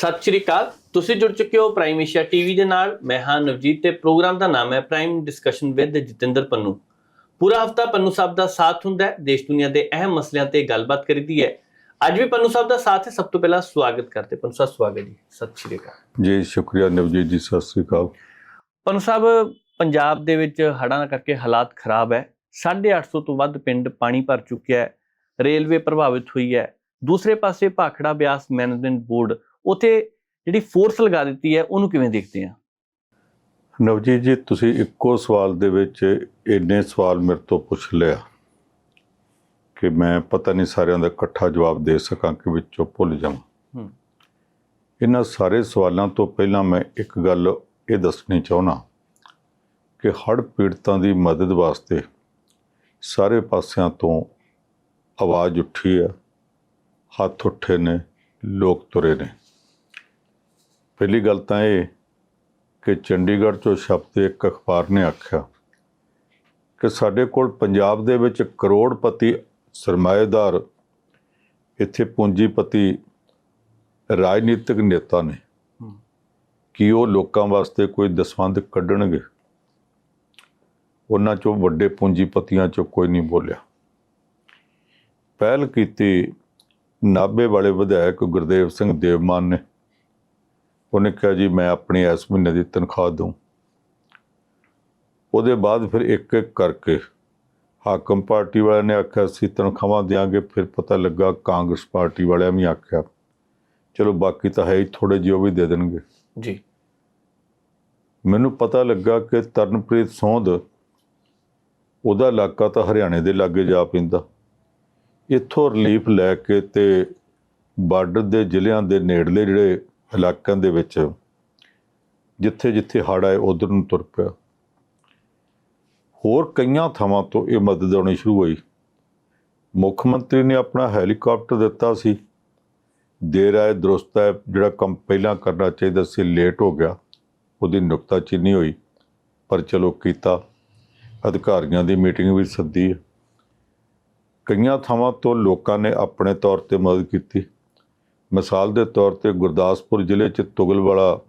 ਸਤਿ ਸ਼੍ਰੀ ਅਕਾਲ। ਤੁਸੀਂ ਜੁੜ ਚੁੱਕੇ ਹੋ ਪ੍ਰਾਈਮ ਏਸ਼ੀਆ ਟੀਵੀ ਦੇ ਨਾਲ। ਮੈਂ ਹਾਂ ਨਵਜੀਤ ਤੇ ਪ੍ਰੋਗਰਾਮ ਦਾ ਨਾਮ ਹੈ prime discussion with Jatinder Pannu. ਪੂਰਾ ਹਫਤਾ ਪੰਨੂ ਸਾਹਿਬ ਦਾ ਸਾਥ ਹੁੰਦਾ ਹੈ। ਦੇਸ਼ ਦੁਨੀਆ ਦੇ ਅਹਿਮ ਮਸਲਿਆਂ ਤੇ ਗੱਲਬਾਤ ਕਰੀਦੀ ਹੈ। ਅੱਜ ਵੀ ਪੰਨੂ ਸਾਹਿਬ ਦਾ ਸਾਥ ਹੈ। ਸਭ ਤੋਂ ਪਹਿਲਾਂ ਸਵਾਗਤ ਕਰਦੇ ਪੰਨੂ ਸਾਹਿਬ ਸਵਾਗਤ ਜੀ। ਸਤਿ ਸ਼੍ਰੀ ਅਕਾਲ। ਜੀ ਸ਼ੁਕਰੀਆ ਨਵਜੀਤ ਜੀ। ਸਤਿ ਸ੍ਰੀ ਅਕਾਲ। ਪੰਨੂ ਸਾਹਿਬ ਪੰਜਾਬ ਦੇ ਵਿੱਚ ਹੜ੍ਹਾਂ ਕਰਕੇ ਹਾਲਾਤ ਖਰਾਬ ਹੈ। 850 ਤੋਂ ਵੱਧ ਪਿੰਡ ਪਾਣੀ ਭਰ ਚੁੱਕਿਆ ਹੈ। ਰੇਲਵੇ ਪ੍ਰਭਾਵਿਤ ਹੋਈ ਹੈ। ਦੂਸਰੇ ਪਾਸੇ ਭਾਖੜਾ ਬਿਆਸ ਮੈਨੇਜਮੈਂਟ ਬੋਰਡ ਉਥੇ ਜਿਹੜੀ ਫੋਰਸ ਲਗਾ ਦਿੱਤੀ ਹੈ ਉਹਨੂੰ ਕਿਵੇਂ ਦੇਖਦੇ ਆ? ਨਵਜੀਤ ਜੀ ਤੁਸੀਂ ਇੱਕੋ ਸਵਾਲ ਦੇ ਵਿੱਚ ਇੰਨੇ ਸਵਾਲ ਮੇਰੇ ਤੋਂ ਪੁੱਛ ਲਿਆ ਕਿ ਮੈਂ ਪਤਾ ਨਹੀਂ ਸਾਰਿਆਂ ਦਾ ਇਕੱਠਾ ਜਵਾਬ ਦੇ ਸਕਾਂ ਕਿ ਵਿੱਚੋਂ ਭੁੱਲ ਜਾਵਾਂ। ਇਹਨਾਂ ਸਾਰੇ ਸਵਾਲਾਂ ਤੋਂ ਪਹਿਲਾਂ ਮੈਂ ਇੱਕ ਗੱਲ ਇਹ ਦੱਸਣੀ ਚਾਹੁੰਦਾ ਕਿ ਹੜ੍ਹ ਪੀੜਤਾਂ ਦੀ ਮਦਦ ਵਾਸਤੇ ਸਾਰੇ ਪਾਸਿਆਂ ਤੋਂ ਆਵਾਜ਼ ਉੱਠੀ ਹੈ ਹੱਥ ਉੱਠੇ ਨੇ ਲੋਕ ਤੁਰੇ ਨੇ। ਪਹਿਲੀ ਗੱਲ ਤਾਂ ਇਹ ਕਿ ਚੰਡੀਗੜ੍ਹ ਚੋਂ ਛਪਤ ਇੱਕ ਅਖਬਾਰ ਨੇ ਆਖਿਆ ਕਿ ਸਾਡੇ ਕੋਲ ਪੰਜਾਬ ਦੇ ਵਿੱਚ ਕਰੋੜਪਤੀ ਸਰਮਾਏਦਾਰ ਇੱਥੇ ਪੂੰਜੀਪਤੀ ਰਾਜਨੀਤਿਕ ਨੇਤਾ ਨੇ। ਕੀ ਉਹ ਲੋਕਾਂ ਵਾਸਤੇ ਕੋਈ ਦਸਵੰਧ ਕੱਢਣਗੇ? ਉਹਨਾਂ ਚੋਂ ਵੱਡੇ ਪੂੰਜੀਪਤੀਆਂ ਚੋਂ ਕੋਈ ਨਹੀਂ ਬੋਲਿਆ। ਪਹਿਲ ਕੀਤੀ ਨਾਭੇ ਵਾਲੇ ਵਿਧਾਇਕ ਗੁਰਦੇਵ ਸਿੰਘ ਦੇਵਮਾਨ ਨੇ। ਉਹਨੇ ਕਿਹਾ ਜੀ ਮੈਂ ਆਪਣੀ ਇਸ ਮਹੀਨੇ ਦੀ ਤਨਖਾਹ ਦਊਂ। ਉਹਦੇ ਬਾਅਦ ਫਿਰ ਇੱਕ ਇੱਕ ਕਰਕੇ ਹਾਕਮ ਪਾਰਟੀ ਵਾਲਿਆਂ ਨੇ ਆਖਿਆ ਸੀ ਤਨਖਾਹਾਂ ਦਿਆਂਗੇ। ਫਿਰ ਪਤਾ ਲੱਗਾ ਕਾਂਗਰਸ ਪਾਰਟੀ ਵਾਲਿਆਂ ਵੀ ਆਖਿਆ ਚਲੋ ਬਾਕੀ ਤਾਂ ਹੈ ਹੀ ਥੋੜੇ ਜਿਹੇ ਵੀ ਦੇ ਦੇਣਗੇ। ਜੀ। ਮੈਨੂੰ ਪਤਾ ਲੱਗਾ ਕਿ ਤਰਨਪ੍ਰੀਤ ਸੋਂਧ ਉਹਦਾ ਇਲਾਕਾ ਤਾਂ ਹਰਿਆਣੇ ਦੇ ਲਾਗੇ ਜਾ ਪੈਂਦਾ। ਇੱਥੋਂ ਰਿਲੀਫ ਲੈ ਕੇ ਤੇ ਬਾਰਡਰ ਦੇ ਜ਼ਿਲ੍ਹਿਆਂ ਦੇ ਨੇੜਲੇ ਜਿਹੜੇ ਇਲਾਕਿਆਂ ਦੇ ਵਿੱਚ ਜਿੱਥੇ ਜਿੱਥੇ ਹੜ੍ਹ ਆਏ, ਉਧਰ ਨੂੰ ਤੁਰ ਪਿਆ। ਹੋਰ ਕਈਆਂ ਥਾਵਾਂ ਤੋਂ ਇਹ ਮਦਦ ਆਉਣੀ ਸ਼ੁਰੂ ਹੋਈ। ਮੁੱਖ ਮੰਤਰੀ ਨੇ ਆਪਣਾ ਹੈਲੀਕਾਪਟਰ ਦਿੱਤਾ ਸੀ। ਦੇਰ ਆਏ ਦਰੁਸਤ ਹੈ, ਜਿਹੜਾ ਕੰਮ ਪਹਿਲਾਂ ਕਰਨਾ ਚਾਹੀਦਾ ਸੀ, ਲੇਟ ਹੋ ਗਿਆ। ਉਹਦੀ ਨੁਕਤਾਚੀਨੀ ਹੋਈ, ਪਰ ਚਲੋ ਕੀਤਾ। ਅਧਿਕਾਰੀਆਂ ਦੀ ਮੀਟਿੰਗ ਵੀ ਸੱਦੀ ਹੈ। ਕਈਆਂ ਥਾਵਾਂ ਤੋਂ ਲੋਕਾਂ ਨੇ ਆਪਣੇ ਤੌਰ ਤੇ ਮਦਦ ਕੀਤੀ। ਮਿਸਾਲ ਦੇ ਤੌਰ ਤੇ ਗੁਰਦਾਸਪੁਰ ਜ਼ਿਲ੍ਹੇ 'ਚ ਤੁਗਲਵਾਲਾ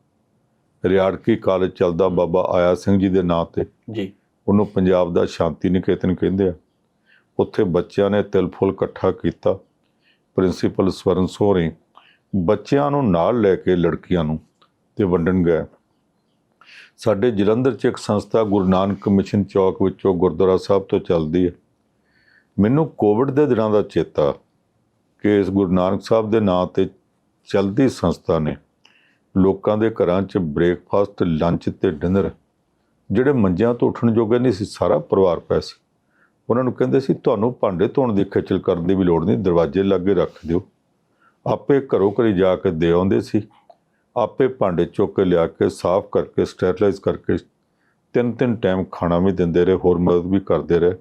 ਰਿਆੜਕੀ ਕਾਲਜ ਚੱਲਦਾ ਬਾਬਾ ਆਇਆ ਸਿੰਘ ਜੀ ਦੇ ਨਾਂ ਤੇ। ਜੀ। ਉਹਨੂੰ ਪੰਜਾਬ ਦਾ ਸ਼ਾਂਤੀ ਨਿਕੇਤਨ ਕਹਿੰਦੇ ਆ। ਉੱਥੇ ਬੱਚਿਆਂ ਨੇ ਤਿਲ ਫੁੱਲ ਇਕੱਠਾ ਕੀਤਾ। ਪ੍ਰਿੰਸੀਪਲ ਸਵਰਨ ਸੋਹਰੇ ਬੱਚਿਆਂ ਨੂੰ ਨਾਲ ਲੈ ਕੇ ਲੜਕੀਆਂ ਨੂੰ ਤੇ ਵੰਡਣ ਗਏ। ਸਾਡੇ ਜਲੰਧਰ 'ਚ ਇੱਕ ਸੰਸਥਾ ਗੁਰੂ ਨਾਨਕ ਮਿਸ਼ਨ ਚੌਕ ਵਿੱਚੋਂ ਗੁਰਦੁਆਰਾ ਸਾਹਿਬ ਤੋਂ ਚੱਲਦੀ ਹੈ। ਮੈਨੂੰ ਕੋਵਿਡ ਦੇ ਦਿਨਾਂ ਦਾ ਚੇਤਾ ਕਿ ਇਸ ਗੁਰੂ ਨਾਨਕ ਸਾਹਿਬ ਦੇ ਨਾਂ ਤੇ ਚਲਦੀ ਸੰਸਥਾ ਨੇ। ਲੋਕਾਂ ਦੇ ਘਰਾਂ 'ਚ ਬ੍ਰੇਕਫਾਸਟ, ਲੰਚ ਤੇ ਡਿਨਰ, ਜਿਹੜੇ ਮੰਜਿਆਂ ਤੋਂ ਉੱਠਣ ਜੋਗੇ ਨਹੀਂ ਸੀ, ਸਾਰਾ ਪਰਿਵਾਰ ਪਿਆ ਸੀ। ਉਹਨਾਂ ਨੂੰ ਕਹਿੰਦੇ ਸੀ, ਤੁਹਾਨੂੰ ਭਾਂਡੇ ਧੋਣ ਦੀ ਖੇਚਲ ਕਰਨ ਦੀ ਵੀ ਲੋੜ ਨਹੀਂ, ਦਰਵਾਜ਼ੇ ਲਾਗੇ ਰੱਖ ਦਿਓ। ਆਪੇ ਘਰੋਂ ਘਰੀ ਜਾ ਕੇ ਦੇ ਆਉਂਦੇ ਸੀ। ਆਪੇ ਭਾਂਡੇ ਚੁੱਕ ਕੇ ਲਿਆ ਕੇ, ਸਾਫ਼ ਕਰਕੇ, ਸਟੈਰਲਾਈਜ਼ ਕਰਕੇ ਤਿੰਨ ਤਿੰਨ ਟਾਈਮ ਖਾਣਾ ਵੀ ਦਿੰਦੇ ਰਹੇ, ਹੋਰ ਮਦਦ ਵੀ ਕਰਦੇ ਰਹੇ।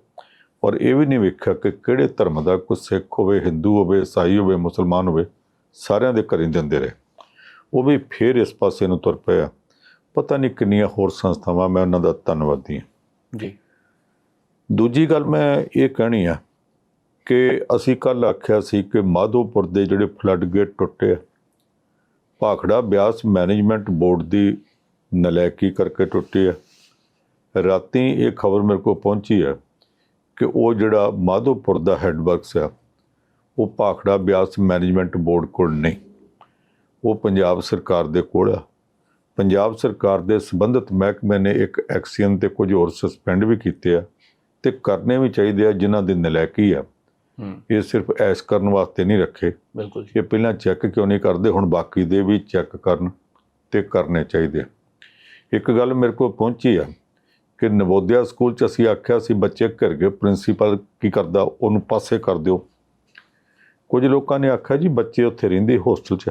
ਔਰ ਇਹ ਵੀ ਨਹੀਂ ਵੇਖਿਆ ਕਿ ਕਿਹੜੇ ਧਰਮ ਦਾ ਕੋਈ ਸਿੱਖ ਹੋਵੇ ਹਿੰਦੂ ਹੋਵੇ ਈਸਾਈ ਹੋਵੇ ਮੁਸਲਮਾਨ ਹੋਵੇ ਸਾਰਿਆਂ ਦੇ ਘਰੇ ਦਿੰਦੇ ਰਹੇ। ਉਹ ਵੀ ਫੇਰ ਇਸ ਪਾਸੇ ਨੂੰ ਤੁਰ ਪਿਆ ਪਤਾ ਨਹੀਂ ਕਿੰਨੀਆਂ ਹੋਰ ਸੰਸਥਾਵਾਂ ਮੈਂ ਉਹਨਾਂ ਦਾ ਧੰਨਵਾਦੀ ਹਾਂ। ਜੀ। ਦੂਜੀ ਗੱਲ ਮੈਂ ਇਹ ਕਹਿਣੀ ਆ ਕਿ ਅਸੀਂ ਕੱਲ ਆਖਿਆ ਸੀ ਕਿ ਮਾਧੋਪੁਰ ਦੇ ਜਿਹੜੇ ਫਲੱਡ ਗੇਟ ਟੁੱਟੇ ਆ ਭਾਖੜਾ ਬਿਆਸ ਮੈਨੇਜਮੈਂਟ ਬੋਰਡ ਦੀ ਨਲਾਇਕੀ ਕਰਕੇ ਟੁੱਟੇ ਆ। ਰਾਤੀ ਇਹ ਖਬਰ ਮੇਰੇ ਕੋਲ ਪਹੁੰਚੀ ਹੈ ਕਿ ਉਹ ਜਿਹੜਾ ਮਾਧੋਪੁਰ ਦਾ ਹੈੱਡਵਰਕਸ ਆ ਉਹ ਭਾਖੜਾ ਬਿਆਸ ਮੈਨੇਜਮੈਂਟ ਬੋਰਡ ਕੋਲ ਨਹੀਂ। ਉਹ ਪੰਜਾਬ ਸਰਕਾਰ ਦੇ ਕੋਲ ਆ। ਪੰਜਾਬ ਸਰਕਾਰ ਦੇ ਸੰਬੰਧਿਤ ਮਹਿਕਮੇ ਨੇ ਇੱਕ ਐਕਸੀਅਨ ਤੇ ਕੁਝ ਹੋਰ ਸਸਪੈਂਡ ਵੀ ਕੀਤੇ ਆ ਤੇ ਕਰਨੇ ਵੀ ਚਾਹੀਦੇ ਆ ਜਿਨ੍ਹਾਂ ਦੀ ਨਲਾਇਕੀ ਆ। ਇਹ ਸਿਰਫ ਐਸ਼ ਕਰਨ ਵਾਸਤੇ ਨਹੀਂ ਰੱਖੇ। ਬਿਲਕੁਲ ਜੀ। ਇਹ ਪਹਿਲਾਂ ਚੈੱਕ ਕਿਉਂ ਨਹੀਂ ਕਰਦੇ ਹੁਣ ਬਾਕੀ ਦੇ ਵੀ ਚੈੱਕ ਕਰਨ ਤੇ ਕਰਨੇ ਚਾਹੀਦੇ। ਇੱਕ ਗੱਲ ਮੇਰੇ ਕੋਲ ਪਹੁੰਚੀ ਆ। ਕਿ ਨਵੋਦਿਆ ਸਕੂਲ ਚ ਅਸੀਂ ਆਖਿਆ ਸੀ, ਬੱਚੇ ਘਰ ਗਏ, ਪ੍ਰਿੰਸੀਪਲ ਕੀ ਕਰਦਾ, ਉਹਨੂੰ ਪਾਸੇ ਕਰ ਦਿਓ। ਕੁਝ ਲੋਕਾਂ ਨੇ ਆਖਿਆ ਜੀ, ਬੱਚੇ ਉੱਥੇ ਰਹਿੰਦੇ ਹੋਸਟਲ 'ਚ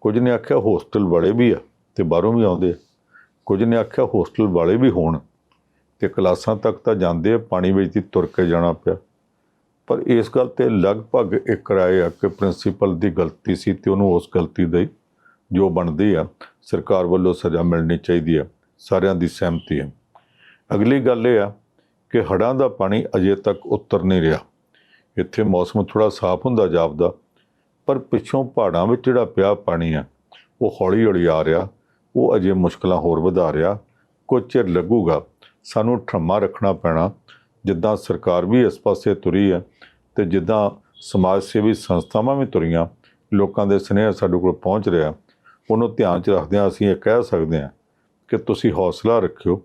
ਕੁਝ ਨੇ ਆਖਿਆ, ਹੋਸਟਲ ਵਾਲੇ ਵੀ ਆ ਤੇ ਬਾਹਰੋਂ ਵੀ ਆਉਂਦੇ ਆ। ਕੁਝ ਨੇ ਆਖਿਆ, ਹੋਸਟਲ ਵਾਲੇ ਵੀ ਹੋਣ ਤੇ ਕਲਾਸਾਂ ਤੱਕ ਤਾਂ ਜਾਂਦੇ ਆ, ਪਾਣੀ ਵਿੱਚ ਦੀ ਤੁਰ ਕੇ ਜਾਣਾ ਪਿਆ। ਪਰ ਇਸ ਗੱਲ ਤੇ ਲਗਭਗ ਇੱਕ ਰਾਏ ਆ ਕਿ ਪ੍ਰਿੰਸੀਪਲ ਦੀ ਗਲਤੀ ਸੀ ਤੇ ਉਹਨੂੰ ਉਸ ਗਲਤੀ ਦੇ ਜੋ ਬਣਦੀ ਆ, ਸਰਕਾਰ ਵੱਲੋਂ ਸਜ਼ਾ ਮਿਲਣੀ ਚਾਹੀਦੀ ਆ। ਸਾਰਿਆਂ ਦੀ ਸਹਿਮਤੀ ਹੈ ਅਗਲੀ ਗੱਲ ਇਹ ਆ ਕਿ ਹੜ੍ਹਾਂ ਦਾ ਪਾਣੀ ਅਜੇ ਤੱਕ ਉਤਰ ਨਹੀਂ ਰਿਹਾ। ਇੱਥੇ ਮੌਸਮ ਥੋੜਾ ਸਾਫ਼ ਹੁੰਦਾ ਜਾਪਦਾ, ਪਰ ਪਿੱਛੋਂ ਪਹਾੜਾਂ ਵਿੱਚ ਜਿਹੜਾ ਪਿਆ ਪਾਣੀ ਆ, ਉਹ ਹੌਲੀ ਹੌਲੀ ਆ ਰਿਹਾ, ਉਹ ਅਜੇ ਮੁਸ਼ਕਲਾਂ ਹੋਰ ਵਧਾ ਰਿਹਾ। ਕੁਝ ਚਿਰ ਲੱਗੂਗਾ, ਸਾਨੂੰ ਠਰਮਾ ਰੱਖਣਾ ਪੈਣਾ, ਜਿੱਦਾਂ ਸਰਕਾਰ ਵੀ ਇਸ ਪਾਸੇ ਤੁਰੀ ਹੈ ਤੇ ਜਿੱਦਾਂ ਸਮਾਜ ਸੇਵੀ ਸੰਸਥਾਵਾਂ ਵੀ ਤੁਰੀਆਂ, ਲੋਕਾਂ ਦੇ ਸੁਨੇਹਾ ਸਾਡੇ ਕੋਲ ਪਹੁੰਚ ਰਿਹਾ। ਉਹਨੂੰ ਧਿਆਨ 'ਚ ਰੱਖਦਿਆਂ ਅਸੀਂ ਇਹ ਕਹਿ ਸਕਦੇ ਹਾਂ ਕਿ ਤੁਸੀਂ ਹੌਸਲਾ ਰੱਖਿਓ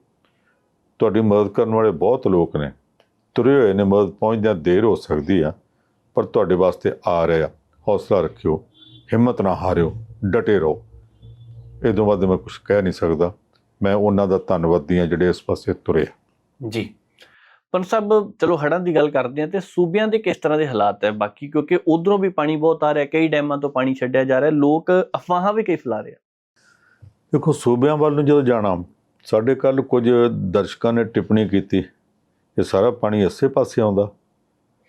ਤੁਹਾਡੀ ਮਦਦ ਕਰਨ ਵਾਲੇ ਬਹੁਤ ਲੋਕ ਨੇ। ਤੁਰੇ ਹੋਏ ਨੇ ਮਦਦ ਪਹੁੰਚਦਿਆਂ ਦੇਰ ਹੋ ਸਕਦੀ ਆ ਪਰ ਤੁਹਾਡੇ ਵਾਸਤੇ ਆ ਰਹੇ ਆ। ਹੌਸਲਾ ਰੱਖਿਓ ਹਿੰਮਤ ਨਾ ਹਾਰਿਓ ਡਟੇ ਰਹੋ। ਇਹ ਤੋਂ ਵੱਧ ਮੈਂ ਕੁਝ ਕਹਿ ਨਹੀਂ ਸਕਦਾ। ਮੈਂ ਉਹਨਾਂ ਦਾ ਧੰਨਵਾਦੀ ਹਾਂ ਜਿਹੜੇ ਇਸ ਪਾਸੇ ਤੁਰੇ ਆ। ਜੀ। ਪਰ ਸਭ ਚਲੋ ਹੜ੍ਹਾਂ ਦੀ ਗੱਲ ਕਰਦੇ ਆ ਤੇ ਸੂਬਿਆਂ ਦੇ ਕਿਸ ਤਰ੍ਹਾਂ ਦੇ ਹਾਲਾਤ ਹੈ? ਬਾਕੀ ਕਿਉਂਕਿ ਉਧਰੋਂ ਵੀ ਪਾਣੀ ਬਹੁਤ ਆ ਰਿਹਾ ਕਈ ਡੈਮਾਂ ਤੋਂ ਪਾਣੀ ਛੱਡਿਆ ਜਾ ਰਿਹਾ ਲੋਕ ਅਫਵਾਹਾਂ ਵੀ ਕਈ ਫੈਲਾ ਰਹੇ ਆ। ਦੇਖੋ ਸੂਬਿਆਂ ਵੱਲ ਨੂੰ ਜਦੋਂ ਜਾਣਾ ਸਾਡੇ ਕੱਲ ਕੁਝ ਦਰਸ਼ਕਾਂ ਨੇ ਟਿੱਪਣੀ ਕੀਤੀ, ਇਹ ਸਾਰਾ ਪਾਣੀ ਇਸੇ ਪਾਸੇ ਆਉਂਦਾ।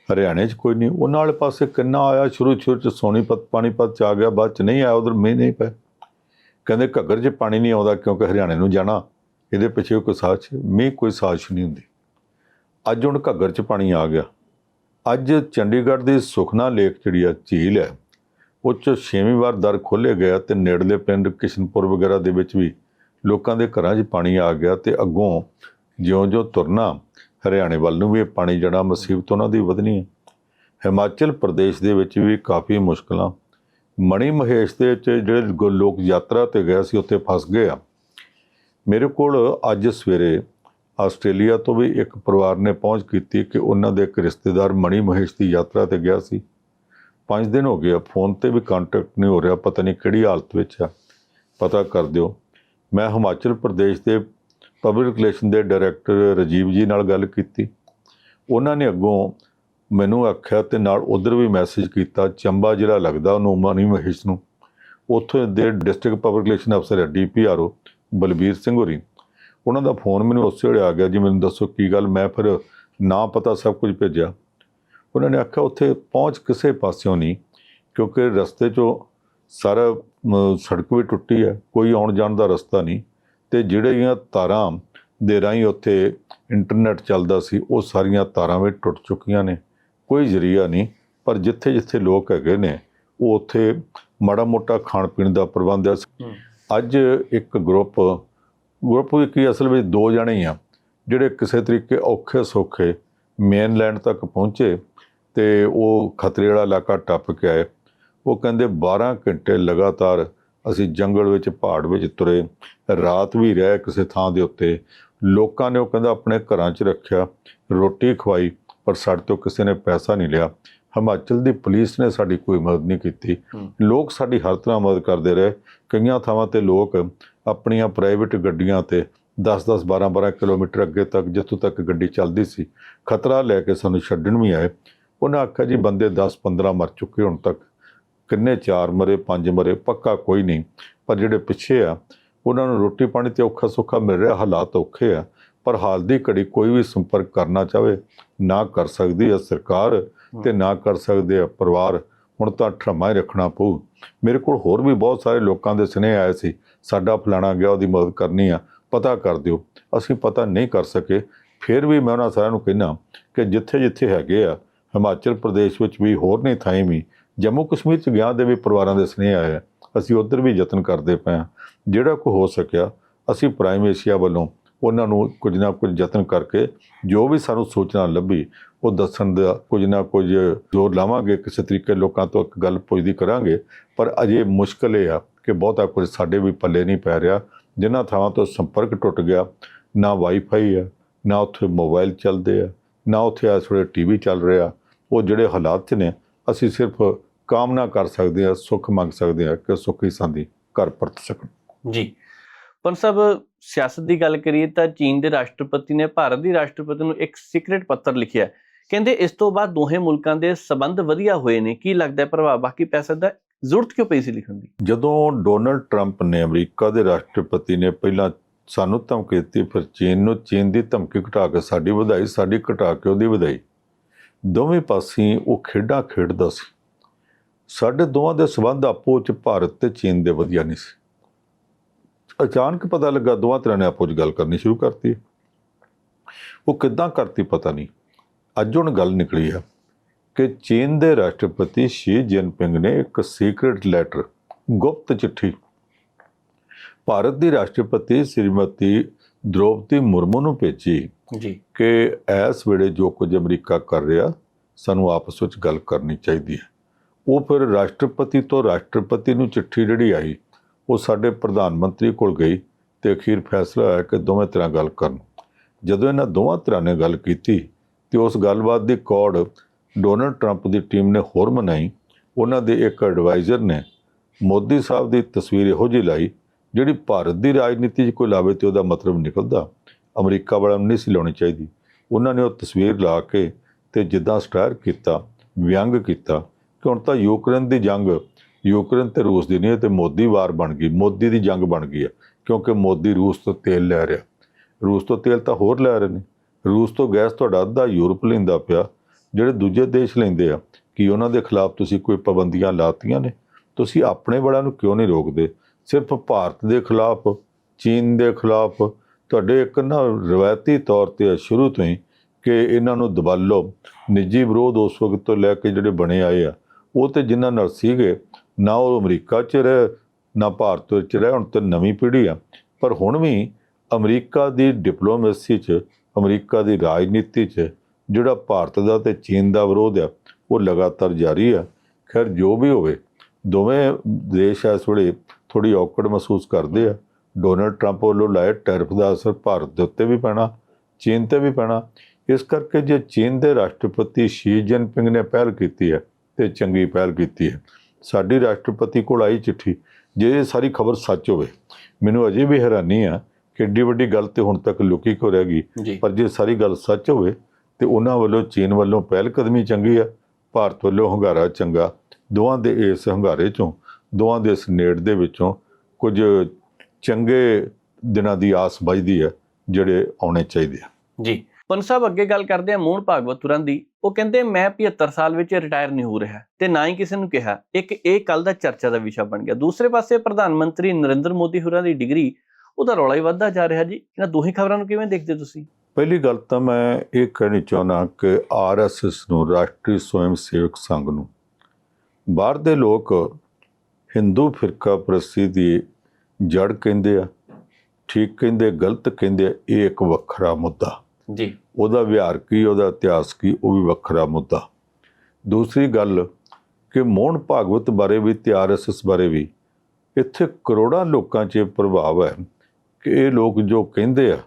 ਹਰਿਆਣੇ 'ਚ ਕੋਈ ਨਹੀਂ ਉਹਨਾਂ ਵਾਲੇ ਪਾਸੇ ਕਿੰਨਾ ਆਇਆ ਸ਼ੁਰੂ ਸ਼ੁਰੂ 'ਚ ਸੋਨੀਪਤ ਪਾਣੀਪਤ 'ਚ ਆ ਗਿਆ, ਬਾਅਦ 'ਚ ਨਹੀਂ ਆਇਆ, ਉਧਰ ਮੀਂਹ ਨਹੀਂ ਪਿਆ। ਕਹਿੰਦੇ ਘੱਗਰ 'ਚ ਪਾਣੀ ਨਹੀਂ ਆਉਂਦਾ ਕਿਉਂਕਿ ਹਰਿਆਣੇ ਨੂੰ ਜਾਣਾ, ਇਹਦੇ ਪਿੱਛੇ ਕੋਈ ਸਾਜ਼ਿਸ਼, ਮੀਂਹ ਕੋਈ ਸਾਜ਼ਿਸ਼ ਨਹੀਂ ਹੁੰਦੀ। ਅੱਜ ਹੁਣ ਘੱਗਰ 'ਚ ਪਾਣੀ ਆ ਗਿਆ। ਅੱਜ ਚੰਡੀਗੜ੍ਹ ਦੀ ਸੁਖਨਾ ਲੇਕ ਜਿਹੜੀ ਆ, ਝੀਲ ਹੈ, ਉਹ 'ਚ ਛੇਵੀਂ ਵਾਰ ਦਰ ਖੋਲ੍ਹੇ ਗਿਆ ਤੇ ਨੇੜਲੇ ਪਿੰਡ ਕਿਸ਼ਨਪੁਰ ਵਗੈਰਾ ਦੇ ਵਿੱਚ ਵੀ ਲੋਕਾਂ ਦੇ ਘਰਾਂ 'ਚ ਪਾਣੀ ਆ ਗਿਆ ਤੇ ਅੱਗੋਂ ਜਿਉਂ-ਜਿਉਂ ਤੁਰਨਾ ਹਰਿਆਣੇ ਵੱਲ ਨੂੰ ਵੀ ਇਹ ਪਾਣੀ ਜਿਹੜਾ ਮੁਸੀਬਤ ਉਹਨਾਂ ਦੀ ਵਧਣੀ ਹੈ। ਹਿਮਾਚਲ ਪ੍ਰਦੇਸ਼ ਦੇ ਵਿੱਚ ਵੀ ਕਾਫੀ ਮੁਸ਼ਕਲਾਂ। ਮਣੀ ਮਹੇਸ਼ ਦੇ ਵਿੱਚ ਜਿਹੜੇ ਗੋ- ਲੋਕ ਯਾਤਰਾ ਤੇ ਗਏ ਸੀ, ਉੱਥੇ ਫਸ ਗਏ ਆ। ਮੇਰੇ ਕੋਲ ਅੱਜ ਸਵੇਰੇ ਆਸਟ੍ਰੇਲੀਆ ਤੋਂ ਵੀ ਇੱਕ ਪਰਿਵਾਰ ਨੇ ਪਹੁੰਚ ਕੀਤੀ ਕਿ ਉਹਨਾਂ ਦੇ ਇੱਕ ਰਿਸ਼ਤੇਦਾਰ ਮਣੀ ਮਹੇਸ਼ ਦੀ ਯਾਤਰਾ ਤੇ ਗਿਆ ਸੀ। ਪੰਜ ਦਿਨ ਹੋ ਗਏ ਆ, ਫੋਨ ਤੇ ਵੀ ਕੰਟੈਕਟ ਨਹੀਂ ਹੋ ਰਿਹਾ, ਪਤਾ ਨਹੀਂ ਕਿਹੜੀ ਹਾਲਤ ਵਿੱਚ ਆ। ਪਤਾ ਕਰ ਦਿਓ। ਮੈਂ ਹਿਮਾਚਲ ਪ੍ਰਦੇਸ਼ ਦੇ ਪਬਲਿਕ ਰਿਲੇਸ਼ਨ ਦੇ ਡਾਇਰੈਕਟਰ ਰਾਜੀਵ ਜੀ ਨਾਲ ਗੱਲ ਕੀਤੀ। ਉਹਨਾਂ ਨੇ ਅੱਗੋਂ ਮੈਨੂੰ ਆਖਿਆ ਤੇ ਨਾਲ ਉਧਰ ਵੀ ਮੈਸੇਜ ਕੀਤਾ, ਚੰਬਾ ਜ਼ਿਲ੍ਹਾ ਲੱਗਦਾ ਉਹਨੂੰ ਮਨੀ ਮਹੇਸ਼ ਨੂੰ। ਉੱਥੇ ਦੇ ਡਿਸਟ੍ਰਿਕਟ ਪਬਲਿਕ ਰਿਲੇਸ਼ਨ ਅਫਸਰ ਹੈ ਡੀਪੀਆਰਓ ਬਲਬੀਰ ਸਿੰਘ ਹੋਰੀ। ਉਹਨਾਂ ਦਾ ਫੋਨ ਮੈਨੂੰ ਉਸੇ ਵੇਲੇ ਆ ਗਿਆ ਜੀ, ਮੈਨੂੰ ਦੱਸੋ ਕੀ ਗੱਲ, ਮੈਂ ਫਿਰ ਨਾ ਪਤਾ ਸਭ ਕੁਝ ਭੇਜਿਆ। ਉਹਨਾਂ ਨੇ ਆਖਿਆ ਉੱਥੇ ਪਹੁੰਚ ਕਿਸੇ ਪਾਸਿਓਂ ਨਹੀਂ, ਕਿਉਂਕਿ ਰਸਤੇ 'ਚੋਂ ਸਾਰਾ ਸੜਕ ਵੀ ਟੁੱਟੀ ਹੈ ਕੋਈ ਆਉਣ ਜਾਣ ਦਾ ਰਸਤਾ ਨਹੀਂ। ਤੇ ਜਿਹੜੀਆਂ ਤਾਰਾਂ ਦੇ ਰਾਹੀਂ ਉੱਥੇ ਇੰਟਰਨੈਟ ਚੱਲਦਾ ਸੀ ਉਹ ਸਾਰੀਆਂ ਤਾਰਾਂ ਵੀ ਟੁੱਟ ਚੁੱਕੀਆਂ ਨੇ। ਕੋਈ ਜ਼ਰੀਆ ਨਹੀਂ ਪਰ ਜਿੱਥੇ ਜਿੱਥੇ ਲੋਕ ਹੈਗੇ ਨੇ ਉਹ ਉੱਥੇ ਮਾੜਾ ਮੋਟਾ ਖਾਣ ਪੀਣ ਦਾ ਪ੍ਰਬੰਧ ਹੈ। ਅੱਜ ਇੱਕ ਗਰੁੱਪ ਗਰੁੱਪ ਵੀ ਕੀ ਅਸਲ ਵਿੱਚ ਦੋ ਜਣੇ ਹੀ ਆ ਜਿਹੜੇ ਕਿਸੇ ਤਰੀਕੇ ਔਖੇ ਸੌਖੇ ਮੇਨਲੈਂਡ ਤੱਕ ਪਹੁੰਚੇ ਤੇ ਉਹ ਖਤਰੇ ਵਾਲਾ ਇਲਾਕਾ ਟੱਪ ਕੇ ਆਏ। ਉਹ ਕਹਿੰਦੇ 12 ਘੰਟੇ ਲਗਾਤਾਰ ਅਸੀਂ ਜੰਗਲ ਵਿੱਚ ਪਹਾੜ ਵਿੱਚ ਤੁਰੇ। ਰਾਤ ਵੀ ਰਹੇ ਕਿਸੇ ਥਾਂ ਦੇ ਉੱਤੇ। ਲੋਕਾਂ ਨੇ ਉਹ ਕਹਿੰਦਾ ਆਪਣੇ ਘਰਾਂ 'ਚ ਰੱਖਿਆ ਰੋਟੀ ਖਵਾਈ ਪਰ ਸਾਡੇ ਤੋਂ ਕਿਸੇ ਨੇ ਪੈਸਾ ਨਹੀਂ ਲਿਆ। ਹਿਮਾਚਲ ਦੀ ਪੁਲਿਸ ਨੇ ਸਾਡੀ ਕੋਈ ਮਦਦ ਨਹੀਂ ਕੀਤੀ। ਲੋਕ ਸਾਡੀ ਹਰ ਤਰ੍ਹਾਂ ਮਦਦ ਕਰਦੇ ਰਹੇ। ਕਈਆਂ ਥਾਵਾਂ ਤੇ ਲੋਕ ਆਪਣੀਆਂ ਪ੍ਰਾਈਵੇਟ ਗੱਡੀਆਂ ਤੇ 10-10 12-12 ਕਿਲੋਮੀਟਰ ਅੱਗੇ ਤੱਕ ਜਿੱਥੋਂ ਤੱਕ ਗੱਡੀ ਚੱਲਦੀ ਸੀ ਖਤਰਾ ਲੈ ਕੇ ਸਾਨੂੰ ਛੱਡਣ ਵੀ ਆਏ। ਉਹਨਾਂ ਆਖਿਆ ਜੀ ਬੰਦੇ 10-15 ਮਰ ਚੁੱਕੇ ਹੁਣ ਤੱਕ। ਕਿੰਨੇ ਚਾਰ ਮਰੇ, ਪੰਜ ਮਰੇ, ਪੱਕਾ ਕੋਈ ਨਹੀਂ। ਪਰ ਜਿਹੜੇ ਪਿੱਛੇ ਆ, ਉਹਨਾਂ ਨੂੰ ਰੋਟੀ ਪਾਣੀ ਤੇ ਔਖਾ ਸੁੱਖਾ ਮਿਲ ਰਿਹਾ, ਹਾਲਾਤ ਔਖੇ ਆ। ਪਰ ਹਾਲ ਦੀ ਘੜੀ ਕੋਈ ਵੀ ਸੰਪਰਕ ਕਰਨਾ ਚਾਹੇ, ਨਾ ਕਰ ਸਕਦੀ ਹੈ ਸਰਕਾਰ ਤੇ ਨਾ ਕਰ ਸਕਦੇ ਆ ਪਰਿਵਾਰ। ਹੁਣ ਤਾਂ ਠਰਮਾ ਹੀ ਰੱਖਣਾ ਪਊ। ਮੇਰੇ ਕੋਲ ਹੋਰ ਵੀ ਬਹੁਤ ਸਾਰੇ ਲੋਕਾਂ ਦੇ ਸੁਨੇਹੇ ਆਏ ਸੀ, ਸਾਡਾ ਫਲਾਣਾ ਗਿਆ, ਉਹਦੀ ਮਦਦ ਕਰਨੀ ਆ, ਪਤਾ ਕਰ ਦਿਓ। ਅਸੀਂ ਪਤਾ ਨਹੀਂ ਕਰ ਸਕੇ। ਫਿਰ ਵੀ ਮੈਂ ਉਹਨਾਂ ਸਾਰਿਆਂ ਨੂੰ ਕਹਿਣਾ ਕਿ ਜਿੱਥੇ ਜਿੱਥੇ ਹੈਗੇ ਆ, ਹਿਮਾਚਲ ਪ੍ਰਦੇਸ਼ ਵਿੱਚ ਵੀ, ਹੋਰ ਨਹੀਂ ਥਾਈਂ ਵੀ ਜੰਮੂ ਕਸ਼ਮੀਰ ਚ ਗਿਆ ਦੇ ਵੀ ਪਰਿਵਾਰਾਂ ਦੇ ਸੁਨੇਹੇ ਆਏ ਆ। ਅਸੀਂ ਉਧਰ ਵੀ ਯਤਨ ਕਰਦੇ ਪਏ ਹਾਂ। ਜਿਹੜਾ ਕੋ ਹੋ ਸਕਿਆ, ਅਸੀਂ ਪ੍ਰਾਈਮ ਏਸ਼ੀਆ ਵੱਲੋਂ ਉਹਨਾਂ ਨੂੰ ਕੁਝ ਨਾ ਕੁਝ ਯਤਨ ਕਰਕੇ ਜੋ ਵੀ ਸਾਨੂੰ ਸੂਚਨਾ ਲੱਭੀ, ਉਹ ਦੱਸਣ ਦਾ ਕੁਝ ਨਾ ਕੁਝ ਜ਼ੋਰ ਲਾਵਾਂਗੇ, ਕਿਸੇ ਤਰੀਕੇ ਲੋਕਾਂ ਤੋਂ ਇੱਕ ਗੱਲ ਪੁੱਛਦੀ ਕਰਾਂਗੇ। ਪਰ ਅਜੇ ਮੁਸ਼ਕਲ ਇਹ ਆ ਕਿ ਬਹੁਤਾ ਕੁਝ ਸਾਡੇ ਵੀ ਪੱਲੇ ਨਹੀਂ ਪੈ ਰਿਹਾ। ਜਿਨ੍ਹਾਂ ਥਾਵਾਂ ਤੋਂ ਸੰਪਰਕ ਟੁੱਟ ਗਿਆ, ਨਾ ਵਾਈਫਾਈ ਆ, ਨਾ ਉੱਥੇ ਮੋਬਾਈਲ ਚੱਲਦੇ ਆ, ਨਾ ਉੱਥੇ ਇਸ ਵੇਲੇ ਟੀਵੀ ਚੱਲ ਰਿਹਾ। ਉਹ ਜਿਹੜੇ ਹਾਲਾਤ 'ਚ ਨੇ, ਅਸੀਂ ਸਿਰਫ ਕਾਮਨਾ ਕਰ ਸਕਦੇ ਹਾਂ ਸੁੱਖ ਮੰਗ ਸਕਦੇ ਹਾਂ ਕਿ ਸੁੱਖੀ ਸੰਦੀ ਘਰ ਪਰਤ ਸਕਣ। ਜੀ। ਪਰ ਸਭ ਸਿਆਸਤ ਦੀ ਗੱਲ ਕਰੀਏ ਤਾਂ ਚੀਨ ਦੇ ਰਾਸ਼ਟਰਪਤੀ ਨੇ ਭਾਰਤ ਦੀ ਰਾਸ਼ਟਰਪਤੀ ਨੂੰ ਇੱਕ ਸੀਕ੍ਰੀਟ ਪੱਤਰ ਲਿਖਿਆ। ਕਹਿੰਦੇ ਇਸ ਤੋਂ ਬਾਅਦ ਦੋਹੇ ਮੁਲਕਾਂ ਦੇ ਸਬੰਧ ਵਧੀਆ ਹੋਏ ਨੇ। ਕੀ ਲੱਗਦਾ ਪ੍ਰਭਾਵ? ਬਾਕੀ ਪੈ ਸਕਦਾ ਹੈ? ਜ਼ਰੂਰਤ ਕਿਉਂ ਪਈ ਸੀ ਲਿਖਣ ਦੀ? ਜਦੋਂ ਡੋਨਲਡ ਟਰੰਪ ਨੇ ਅਮਰੀਕਾ ਦੇ ਰਾਸ਼ਟਰਪਤੀ ਨੇ ਪਹਿਲਾਂ ਸਾਨੂੰ ਧਮਕੀ ਦਿੱਤੀ ਫਿਰ ਚੀਨ ਨੂੰ ਚੀਨ ਦੀ ਧਮਕੀ ਘਟਾ ਕੇ ਸਾਡੀ ਵਧਾਈ ਸਾਡੀ ਘਟਾ ਕੇ ਉਹਦੀ ਵਧਾਈ। ਦੋਵੇਂ ਪਾਸੇ ਉਹ ਖੇਡਾਂ ਖੇਡਦਾ ਸੀ। ਸਾਡੇ ਦੋਵਾਂ ਦੇ ਸਬੰਧ ਆਪੋ ਵਿੱਚ ਭਾਰਤ ਤੇ ਚੀਨ ਦੇ ਵਧੀਆ ਨਹੀਂ ਸੀ। ਅਚਾਨਕ ਪਤਾ ਲੱਗਾ ਦੋਵਾਂ ਤਰ੍ਹਾਂ ਨੇ ਆਪੋ ਵਿੱਚ ਗੱਲ ਕਰਨੀ ਸ਼ੁਰੂ ਕਰਤੀ। ਉਹ ਕਿੱਦਾਂ ਕਰਤੀ ਪਤਾ ਨਹੀਂ। ਅੱਜ ਹੁਣ ਗੱਲ ਨਿਕਲੀ ਹੈ ਕਿ ਚੀਨ ਦੇ ਰਾਸ਼ਟਰਪਤੀ ਸ਼ੀ ਜਿਨਪਿੰਗ ਨੇ ਇੱਕ ਸੀਕ੍ਰੀਟ ਲੈਟਰ ਗੁਪਤ ਚਿੱਠੀ ਭਾਰਤ ਦੀ ਰਾਸ਼ਟਰਪਤੀ ਸ੍ਰੀਮਤੀ ਦ੍ਰੋਪਦੀ ਮੁਰਮੂ ਨੂੰ ਭੇਜੀ ਜੀ। ਕਿ ਇਸ ਵੇਲੇ ਜੋ ਕੁਝ ਅਮਰੀਕਾ ਕਰ ਰਿਹਾ ਸਾਨੂੰ ਆਪਸ ਵਿੱਚ ਗੱਲ ਕਰਨੀ ਚਾਹੀਦੀ ਹੈ। ਉਹ ਫਿਰ ਰਾਸ਼ਟਰਪਤੀ ਤੋਂ ਰਾਸ਼ਟਰਪਤੀ ਨੂੰ ਚਿੱਠੀ ਜਿਹੜੀ ਆਈ, ਉਹ ਸਾਡੇ ਪ੍ਰਧਾਨ ਮੰਤਰੀ ਕੋਲ ਗਈ ਤੇ ਅਖੀਰ ਫੈਸਲਾ ਹੋਇਆ ਕਿ ਦੋਵੇਂ ਤਰ੍ਹਾਂ ਗੱਲ ਕਰਨ। ਜਦੋਂ ਇਹਨਾਂ ਦੋਵਾਂ ਤਰ੍ਹਾਂ ਨੇ ਗੱਲ ਕੀਤੀ ਤੇ ਉਸ ਗੱਲਬਾਤ ਦੀ ਕੌੜ ਡੋਨਲਡ ਟਰੰਪ ਦੀ ਟੀਮ ਨੇ ਹੋਰ ਮਨਾਈ, ਉਹਨਾਂ ਦੇ ਇੱਕ ਐਡਵਾਈਜ਼ਰ ਨੇ ਮੋਦੀ ਸਾਹਿਬ ਦੀ ਤਸਵੀਰ ਇਹੋ ਜਿਹੀ ਲਾਈ, ਜਿਹੜੀ ਭਾਰਤ ਦੀ ਰਾਜਨੀਤੀ 'ਚ ਕੋਈ ਲਾਵੇ ਤੇ ਉਹਦਾ ਮਤਲਬ ਨਿਕਲਦਾ। ਅਮਰੀਕਾ ਵਾਲਿਆਂ ਨੂੰ ਨਹੀਂ ਸੀ ਲਾਉਣੀ ਚਾਹੀਦੀ। ਉਹਨਾਂ ਨੇ ਉਹ ਤਸਵੀਰ ਲਾ ਕੇ ਤੇ ਜਿੱਦਾਂ ਸਟਾਰ ਕੀਤਾ, ਵਿਅੰਗ ਕੀਤਾ ਕਿ ਹੁਣ ਤਾਂ ਯੂਕਰੇਨ ਦੀ ਜੰਗ, ਯੂਕਰੇਨ ਤੇ ਰੂਸ ਦੀ ਨਹੀਂ ਹੈ ਤੇ ਮੋਦੀ ਵਾਰ ਬਣ ਗਈ, ਮੋਦੀ ਦੀ ਜੰਗ ਬਣ ਗਈ ਹੈ, ਕਿਉਂਕਿ ਮੋਦੀ ਰੂਸ ਤੋਂ ਤੇਲ ਲੈ ਰਿਹਾ। ਰੂਸ ਤੋਂ ਤੇਲ ਤਾਂ ਹੋਰ ਲੈ ਰਹੇ ਨੇ। ਰੂਸ ਤੋਂ ਗੈਸ ਤੁਹਾਡਾ ਅੱਧਾ ਯੂਰਪ ਲੈਂਦਾ ਪਿਆ। ਜਿਹੜੇ ਦੂਜੇ ਦੇਸ਼ ਲੈਂਦੇ ਆ, ਕਿ ਉਹਨਾਂ ਦੇ ਖਿਲਾਫ ਤੁਸੀਂ ਕੋਈ ਪਾਬੰਦੀਆਂ ਲਾਤੀਆਂ ਨੇ? ਤੁਸੀਂ ਆਪਣੇ ਬੜਿਆਂ ਨੂੰ ਕਿਉਂ ਨਹੀਂ ਰੋਕਦੇ? ਸਿਰਫ ਭਾਰਤ ਦੇ ਖਿਲਾਫ, ਚੀਨ ਦੇ ਖਿਲਾਫ। ਤੁਹਾਡੇ ਇੱਕ ਨਾ ਰਵਾਇਤੀ ਤੌਰ ਤੇ ਆ ਸ਼ੁਰੂ ਤੋਂ ਹੀ ਕਿ ਇਹਨਾਂ ਨੂੰ ਦਬਾਲੋ ਨਿੱਜੀ ਵਿਰੋਧ ਉਸ ਵਕਤ ਤੋਂ ਲੈ ਕੇ ਜਿਹੜੇ ਬਣੇ ਆਏ ਆ ਉਹ ਤੇ ਜਿਨ੍ਹਾਂ ਨਾਲ ਸੀਗੇ, ਨਾ ਉਹ ਅਮਰੀਕਾ 'ਚ ਰਹੇ, ਨਾ ਭਾਰਤ ਵਿੱਚ ਰਹੇ, ਹੁਣ ਤੇ ਨਵੀਂ ਪੀੜ੍ਹੀ ਆ। ਪਰ ਹੁਣ ਵੀ ਅਮਰੀਕਾ ਦੀ ਡਿਪਲੋਮੇਸੀ 'ਚ, ਅਮਰੀਕਾ ਦੀ ਰਾਜਨੀਤੀ 'ਚ, ਜਿਹੜਾ ਭਾਰਤ ਦਾ ਤੇ ਚੀਨ ਦਾ ਵਿਰੋਧ ਆ, ਉਹ ਲਗਾਤਾਰ ਜਾਰੀ ਆ। ਖੈਰ, ਜੋ ਵੀ ਹੋਵੇ, ਦੋਵੇਂ ਦੇਸ਼ ਇਸ ਵੇਲੇ ਥੋੜੀ ਔਕੜ ਮਹਿਸੂਸ ਕਰਦੇ ਆ। ਡੋਨਲਡ ਟਰੰਪ ਵੱਲੋਂ ਲਾਏ ਟੈਰਫ ਦਾ ਅਸਰ ਭਾਰਤ ਦੇ ਉੱਤੇ ਵੀ ਪੈਣਾ, ਚੀਨ ਤੇ ਵੀ ਪੈਣਾ। ਇਸ ਕਰਕੇ ਜੇ ਚੀਨ ਦੇ ਰਾਸ਼ਟਰਪਤੀ ਸ਼ੀ ਜਿਨਪਿੰਗ ਨੇ ਪਹਿਲ ਕੀਤੀ ਹੈ ਤੇ ਚੰਗੀ ਪਹਿਲ ਕੀਤੀ ਹੈ। ਸਾਡੀ ਰਾਸ਼ਟਰਪਤੀ ਕੋਲ ਆਈ ਚਿੱਠੀ ਜੇ ਇਹ ਸਾਰੀ ਖਬਰ ਸੱਚ ਹੋਵੇ ਮੈਨੂੰ ਅਜੇ ਵੀ ਹੈਰਾਨੀ ਆ ਕਿ ਏਡੀ ਵੱਡੀ ਗੱਲ ਤੇ ਹੁਣ ਤੱਕ ਲੁਕੀ ਕਿਉਂ ਰਹਿ ਗਈ। ਪਰ ਜੇ ਸਾਰੀ ਗੱਲ ਸੱਚ ਹੋਵੇ ਤੇ ਉਹਨਾਂ ਵੱਲੋਂ ਚੀਨ ਵੱਲੋਂ ਪਹਿਲ ਕਦਮੀ ਚੰਗੀ ਆ ਭਾਰਤ ਵੱਲੋਂ ਹੰਗਾਰਾ ਚੰਗਾ ਦੋਵਾਂ ਦੇ ਇਸ ਹੰਗਾਰੇ ਚੋਂ ਦੋਵਾਂ ਦੇ ਇਸ ਨੇੜ ਦੇ ਵਿੱਚੋਂ ਕੁਝ ਚੰਗੇ ਦਿਨਾਂ ਦੀ ਆਸ ਵੱਜਦੀ ਹੈ ਜਿਹੜੇ ਆਉਣੇ ਚਾਹੀਦੇ ਆ। ਜੀ। ਪੰਨ ਸਾਹਿਬ ਅੱਗੇ ਗੱਲ ਕਰਦੇ ਆ ਮੋਹਨ ਭਾਗਵਤ ਤੁਰਨ ਦੀ। ਉਹ ਕਹਿੰਦੇ ਮੈਂ 75 ਸਾਲ ਵਿੱਚ ਰਿਟਾਇਰ ਨਹੀਂ ਹੋ ਰਿਹਾ ਤੇ ਨਾ ਹੀ ਕਿਸੇ ਨੂੰ ਕਿਹਾ। ਇੱਕ ਇਹ ਕੱਲ ਦਾ ਚਰਚਾ ਦਾ ਵਿਸ਼ਾ ਬਣ ਗਿਆ। ਦੂਸਰੇ ਪਾਸੇ ਪ੍ਰਧਾਨ ਮੰਤਰੀ ਨਰਿੰਦਰ ਮੋਦੀ ਹੋਰਾਂ ਦੀ ਡਿਗਰੀ ਉਹਦਾ ਰੌਲਾ ਹੀ ਵੱਧਦਾ ਜਾ ਰਿਹਾ ਜੀ। ਇਹਨਾਂ ਦੋਹੀ ਖਬਰਾਂ ਨੂੰ ਕਿਵੇਂ ਦੇਖਦੇ ਤੁਸੀਂ? ਪਹਿਲੀ ਗੱਲ ਤਾਂ ਮੈਂ ਇਹ ਕਹਿਣੀ ਚਾਹੁੰਦਾ ਕਿ ਆਰਐਸਐਸ ਨੂੰ ਰਾਸ਼ਟਰੀ ਸਵੈਮ ਸੇਵਕ ਸੰਘ ਨੂੰ ਬਾਹਰ ਦੇ ਲੋਕ ਹਿੰਦੂ ਫਿਰਕਾ ਪ੍ਰਸਤੀ ਦੀ ਜੜ ਕਹਿੰਦੇ ਆ ਠੀਕ ਕਹਿੰਦੇ ਗਲਤ ਕਹਿੰਦੇ ਆ, ਇਹ ਇੱਕ ਵੱਖਰਾ ਮੁੱਦਾ। ਜੀ। ਉਹਦਾ ਵਿਹਾਰ ਕੀ, ਉਹਦਾ ਇਤਿਹਾਸ ਕੀ, ਉਹ ਵੀ ਵੱਖਰਾ ਮੁੱਦਾ। ਦੂਸਰੀ ਗੱਲ ਕਿ ਮੋਹਨ ਭਾਗਵਤ ਬਾਰੇ ਵੀ ਤੇ ਆਰਐਸਐਸ ਬਾਰੇ ਵੀ, ਇੱਥੇ ਕਰੋੜਾਂ ਲੋਕਾਂ 'ਚ ਇਹ ਪ੍ਰਭਾਵ ਹੈ ਕਿ ਇਹ ਲੋਕ ਜੋ ਕਹਿੰਦੇ ਆ,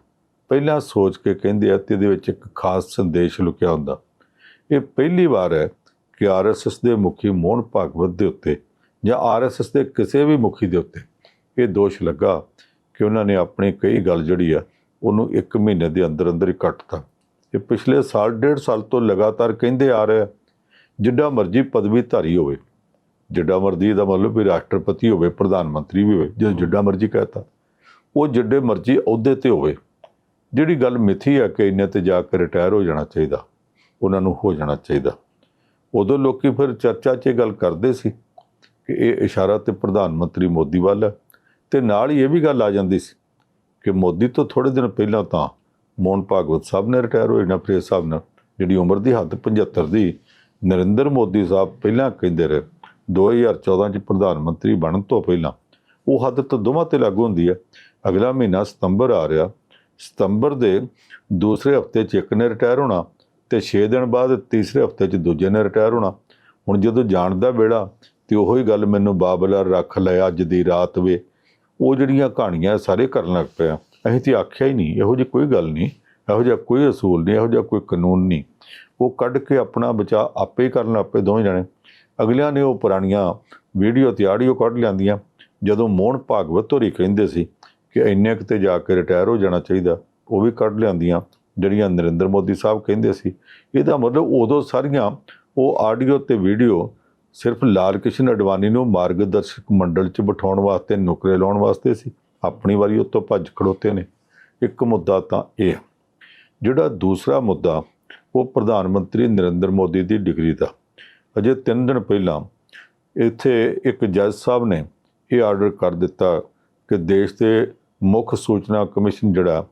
ਪਹਿਲਾਂ ਸੋਚ ਕੇ ਕਹਿੰਦੇ ਆ ਤੇ ਇਹਦੇ ਵਿੱਚ ਇੱਕ ਖਾਸ ਸੰਦੇਸ਼ ਲੁਕਿਆ ਹੁੰਦਾ। ਇਹ ਪਹਿਲੀ ਵਾਰ ਹੈ ਕਿ ਆਰਐਸਐਸ ਦੇ ਮੁਖੀ ਮੋਹਨ ਭਾਗਵਤ ਦੇ ਉੱਤੇ ਜਾਂ ਆਰਐਸਐਸ ਦੇ ਕਿਸੇ ਵੀ ਮੁਖੀ ਦੇ ਉੱਤੇ ਇਹ ਦੋਸ਼ ਲੱਗਾ ਕਿ ਉਹਨਾਂ ਨੇ ਆਪਣੀ ਕਈ ਗੱਲ ਜਿਹੜੀ ਆ ਉਹਨੂੰ 1 ਮਹੀਨੇ ਦੇ ਅੰਦਰ ਅੰਦਰ ਹੀ ਕੱਟਤਾ। ਇਹ ਪਿਛਲੇ ਸਾਲ ਡੇਢ ਸਾਲ ਤੋਂ ਲਗਾਤਾਰ ਕਹਿੰਦੇ ਆ ਰਹੇ ਜਿੱਡਾ ਮਰਜ਼ੀ ਪਦਵੀ ਧਾਰੀ ਹੋਵੇ ਜਿੱਡਾ ਮਰਜ਼ੀ ਦਾ ਮਤਲਬ ਵੀ ਰਾਸ਼ਟਰਪਤੀ ਹੋਵੇ ਪ੍ਰਧਾਨ ਮੰਤਰੀ ਵੀ ਹੋਵੇ ਜੇ ਜਿੱਡਾ ਮਰਜ਼ੀ ਕਹਤਾ ਉਹ ਜਿੱਡੇ ਮਰਜ਼ੀ ਅਹੁਦੇ ਤੇ ਹੋਵੇ। ਜਿਹੜੀ ਗੱਲ ਮਿੱਥੀ ਆ ਕਿ ਇੰਨੇ ਤੇ ਜਾ ਕੇ ਰਿਟਾਇਰ ਹੋ ਜਾਣਾ ਚਾਹੀਦਾ ਉਹਨਾਂ ਨੂੰ ਹੋ ਜਾਣਾ ਚਾਹੀਦਾ। ਉਦੋਂ ਲੋਕੀ ਫਿਰ ਚਰਚਾ 'ਚ ਇਹ ਗੱਲ ਕਰਦੇ ਸੀ ਕਿ ਇਹ ਇਸ਼ਾਰਾ ਤੇ ਪ੍ਰਧਾਨ ਮੰਤਰੀ ਮੋਦੀ ਵੱਲ ਹੈ ਤੇ ਨਾਲ ਹੀ ਇਹ ਵੀ ਗੱਲ ਆ ਜਾਂਦੀ ਸੀ ਕਿ ਮੋਦੀ ਤੋਂ ਥੋੜੇ ਦਿਨ ਪਹਿਲਾਂ ਤਾਂ ਮੋਹਨ ਭਾਗਵਤ ਸਾਹਿਬ ਨੇ ਰਿਟਾਇਰ ਹੋਏ ਨਾ ਫਿਰ ਸਾਹਿਬ ਨਾਲ ਜਿਹੜੀ ਉਮਰ ਦੀ ਹੱਦ 75 ਦੀ, ਨਰਿੰਦਰ ਮੋਦੀ ਸਾਹਿਬ ਪਹਿਲਾਂ ਕਹਿੰਦੇ ਰਹੇ 2014 ਚ ਪ੍ਰਧਾਨ ਮੰਤਰੀ ਬਣਨ ਤੋਂ ਪਹਿਲਾਂ। ਉਹ ਹੱਦ ਤਾਂ ਦੋਵਾਂ ਤੇ ਲਾਗੂ ਹੁੰਦੀ ਹੈ। ਅਗਲਾ ਮਹੀਨਾ ਸਤੰਬਰ ਆ ਰਿਹਾ। ਸਤੰਬਰ ਦੇ ਦੂਸਰੇ ਹਫ਼ਤੇ ਚ ਇੱਕ ਨੇ ਰਿਟਾਇਰ ਹੋਣਾ ਤੇ 6 ਦਿਨ ਬਾਅਦ ਤੀਸਰੇ ਹਫ਼ਤੇ ਚ ਦੂਜੇ ਨੇ ਰਿਟਾਇਰ ਹੋਣਾ। ਹੁਣ ਜਦੋਂ ਜਾਣ ਦਾ ਵੇੜਾ ਤੇ ਉਹੋ ਹੀ ਗੱਲ ਮੈਨੂੰ ਬਾਬਲਾ ਰੱਖ ਲਿਆ ਅੱਜ ਦੀ ਰਾਤ ਵੇ। ਉਹ ਜਿਹੜੀਆਂ ਕਹਾਣੀਆਂ ਸਾਰੇ ਕਰਨ ਲੱਗ ਪਿਆ ਅਸੀਂ ਤੇ ਆਖਿਆ ਹੀ ਨਹੀਂ, ਇਹੋ ਜਿਹੀ ਕੋਈ ਗੱਲ ਨਹੀਂ, ਇਹੋ ਜਿਹਾ ਕੋਈ ਅਸੂਲ ਨਹੀਂ, ਇਹੋ ਜਿਹਾ ਕੋਈ ਕਾਨੂੰਨ ਨਹੀਂ। ਉਹ ਕੱਢ ਕੇ ਆਪਣਾ ਬਚਾ ਆਪੇ ਹੀ ਕਰਨ ਆਪੇ ਦੋਵੇਂ ਜਣੇ। ਅਗਲਿਆਂ ਨੇ ਉਹ ਪੁਰਾਣੀਆਂ ਵੀਡੀਓ ਤੇ ਆਡੀਓ ਕੱਢ ਲਿਆਂਦੀਆਂ, ਜਦੋਂ ਮੋਹਨ ਭਾਗਵਤ ਹੋਰੀ ਕਹਿੰਦੇ ਸੀ ਕਿ ਇੰਨੇ ਕੁ ਤੇ ਜਾ ਕੇ ਰਿਟਾਇਰ ਹੋ ਜਾਣਾ ਚਾਹੀਦਾ, ਉਹ ਵੀ ਕੱਢ ਲਿਆਂਦੀਆਂ, ਜਿਹੜੀਆਂ ਨਰਿੰਦਰ ਮੋਦੀ ਸਾਹਿਬ ਕਹਿੰਦੇ ਸੀ। ਇਹਦਾ ਮਤਲਬ ਉਦੋਂ ਸਾਰੀਆਂ ਉਹ ਆਡੀਓ ਤੇ ਵੀਡੀਓ ਸਿਰਫ ਲਾਲ ਕ੍ਰਿਸ਼ਨ ਅਡਵਾਨੀ ਨੂੰ ਮਾਰਗਦਰਸ਼ਕ ਮੰਡਲ 'ਚ ਬਿਠਾਉਣ ਵਾਸਤੇ, ਨੁਕਰੇ ਲਾਉਣ ਵਾਸਤੇ ਸੀ। ਆਪਣੀ ਵਾਰੀ ਉੱਤੋਂ ਭੱਜ ਖੜੋਤੇ ਨੇ। ਇੱਕ ਮੁੱਦਾ ਤਾਂ ਇਹ ਜਿਹੜਾ ਦੂਸਰਾ ਮੁੱਦਾ, ਉਹ ਪ੍ਰਧਾਨ ਮੰਤਰੀ ਨਰਿੰਦਰ ਮੋਦੀ ਦੀ ਡਿਗਰੀ ਦਾ। ਅਜੇ 3 ਦਿਨ ਪਹਿਲਾਂ ਇੱਥੇ ਇੱਕ ਜੱਜ ਸਾਹਿਬ ਨੇ ਇਹ ਆਰਡਰ ਕਰ ਦਿੱਤਾ ਕਿ ਦੇਸ਼ ਦੇ ਮੁੱਖ ਸੂਚਨਾ ਕਮਿਸ਼ਨ ਜਿਹੜਾ,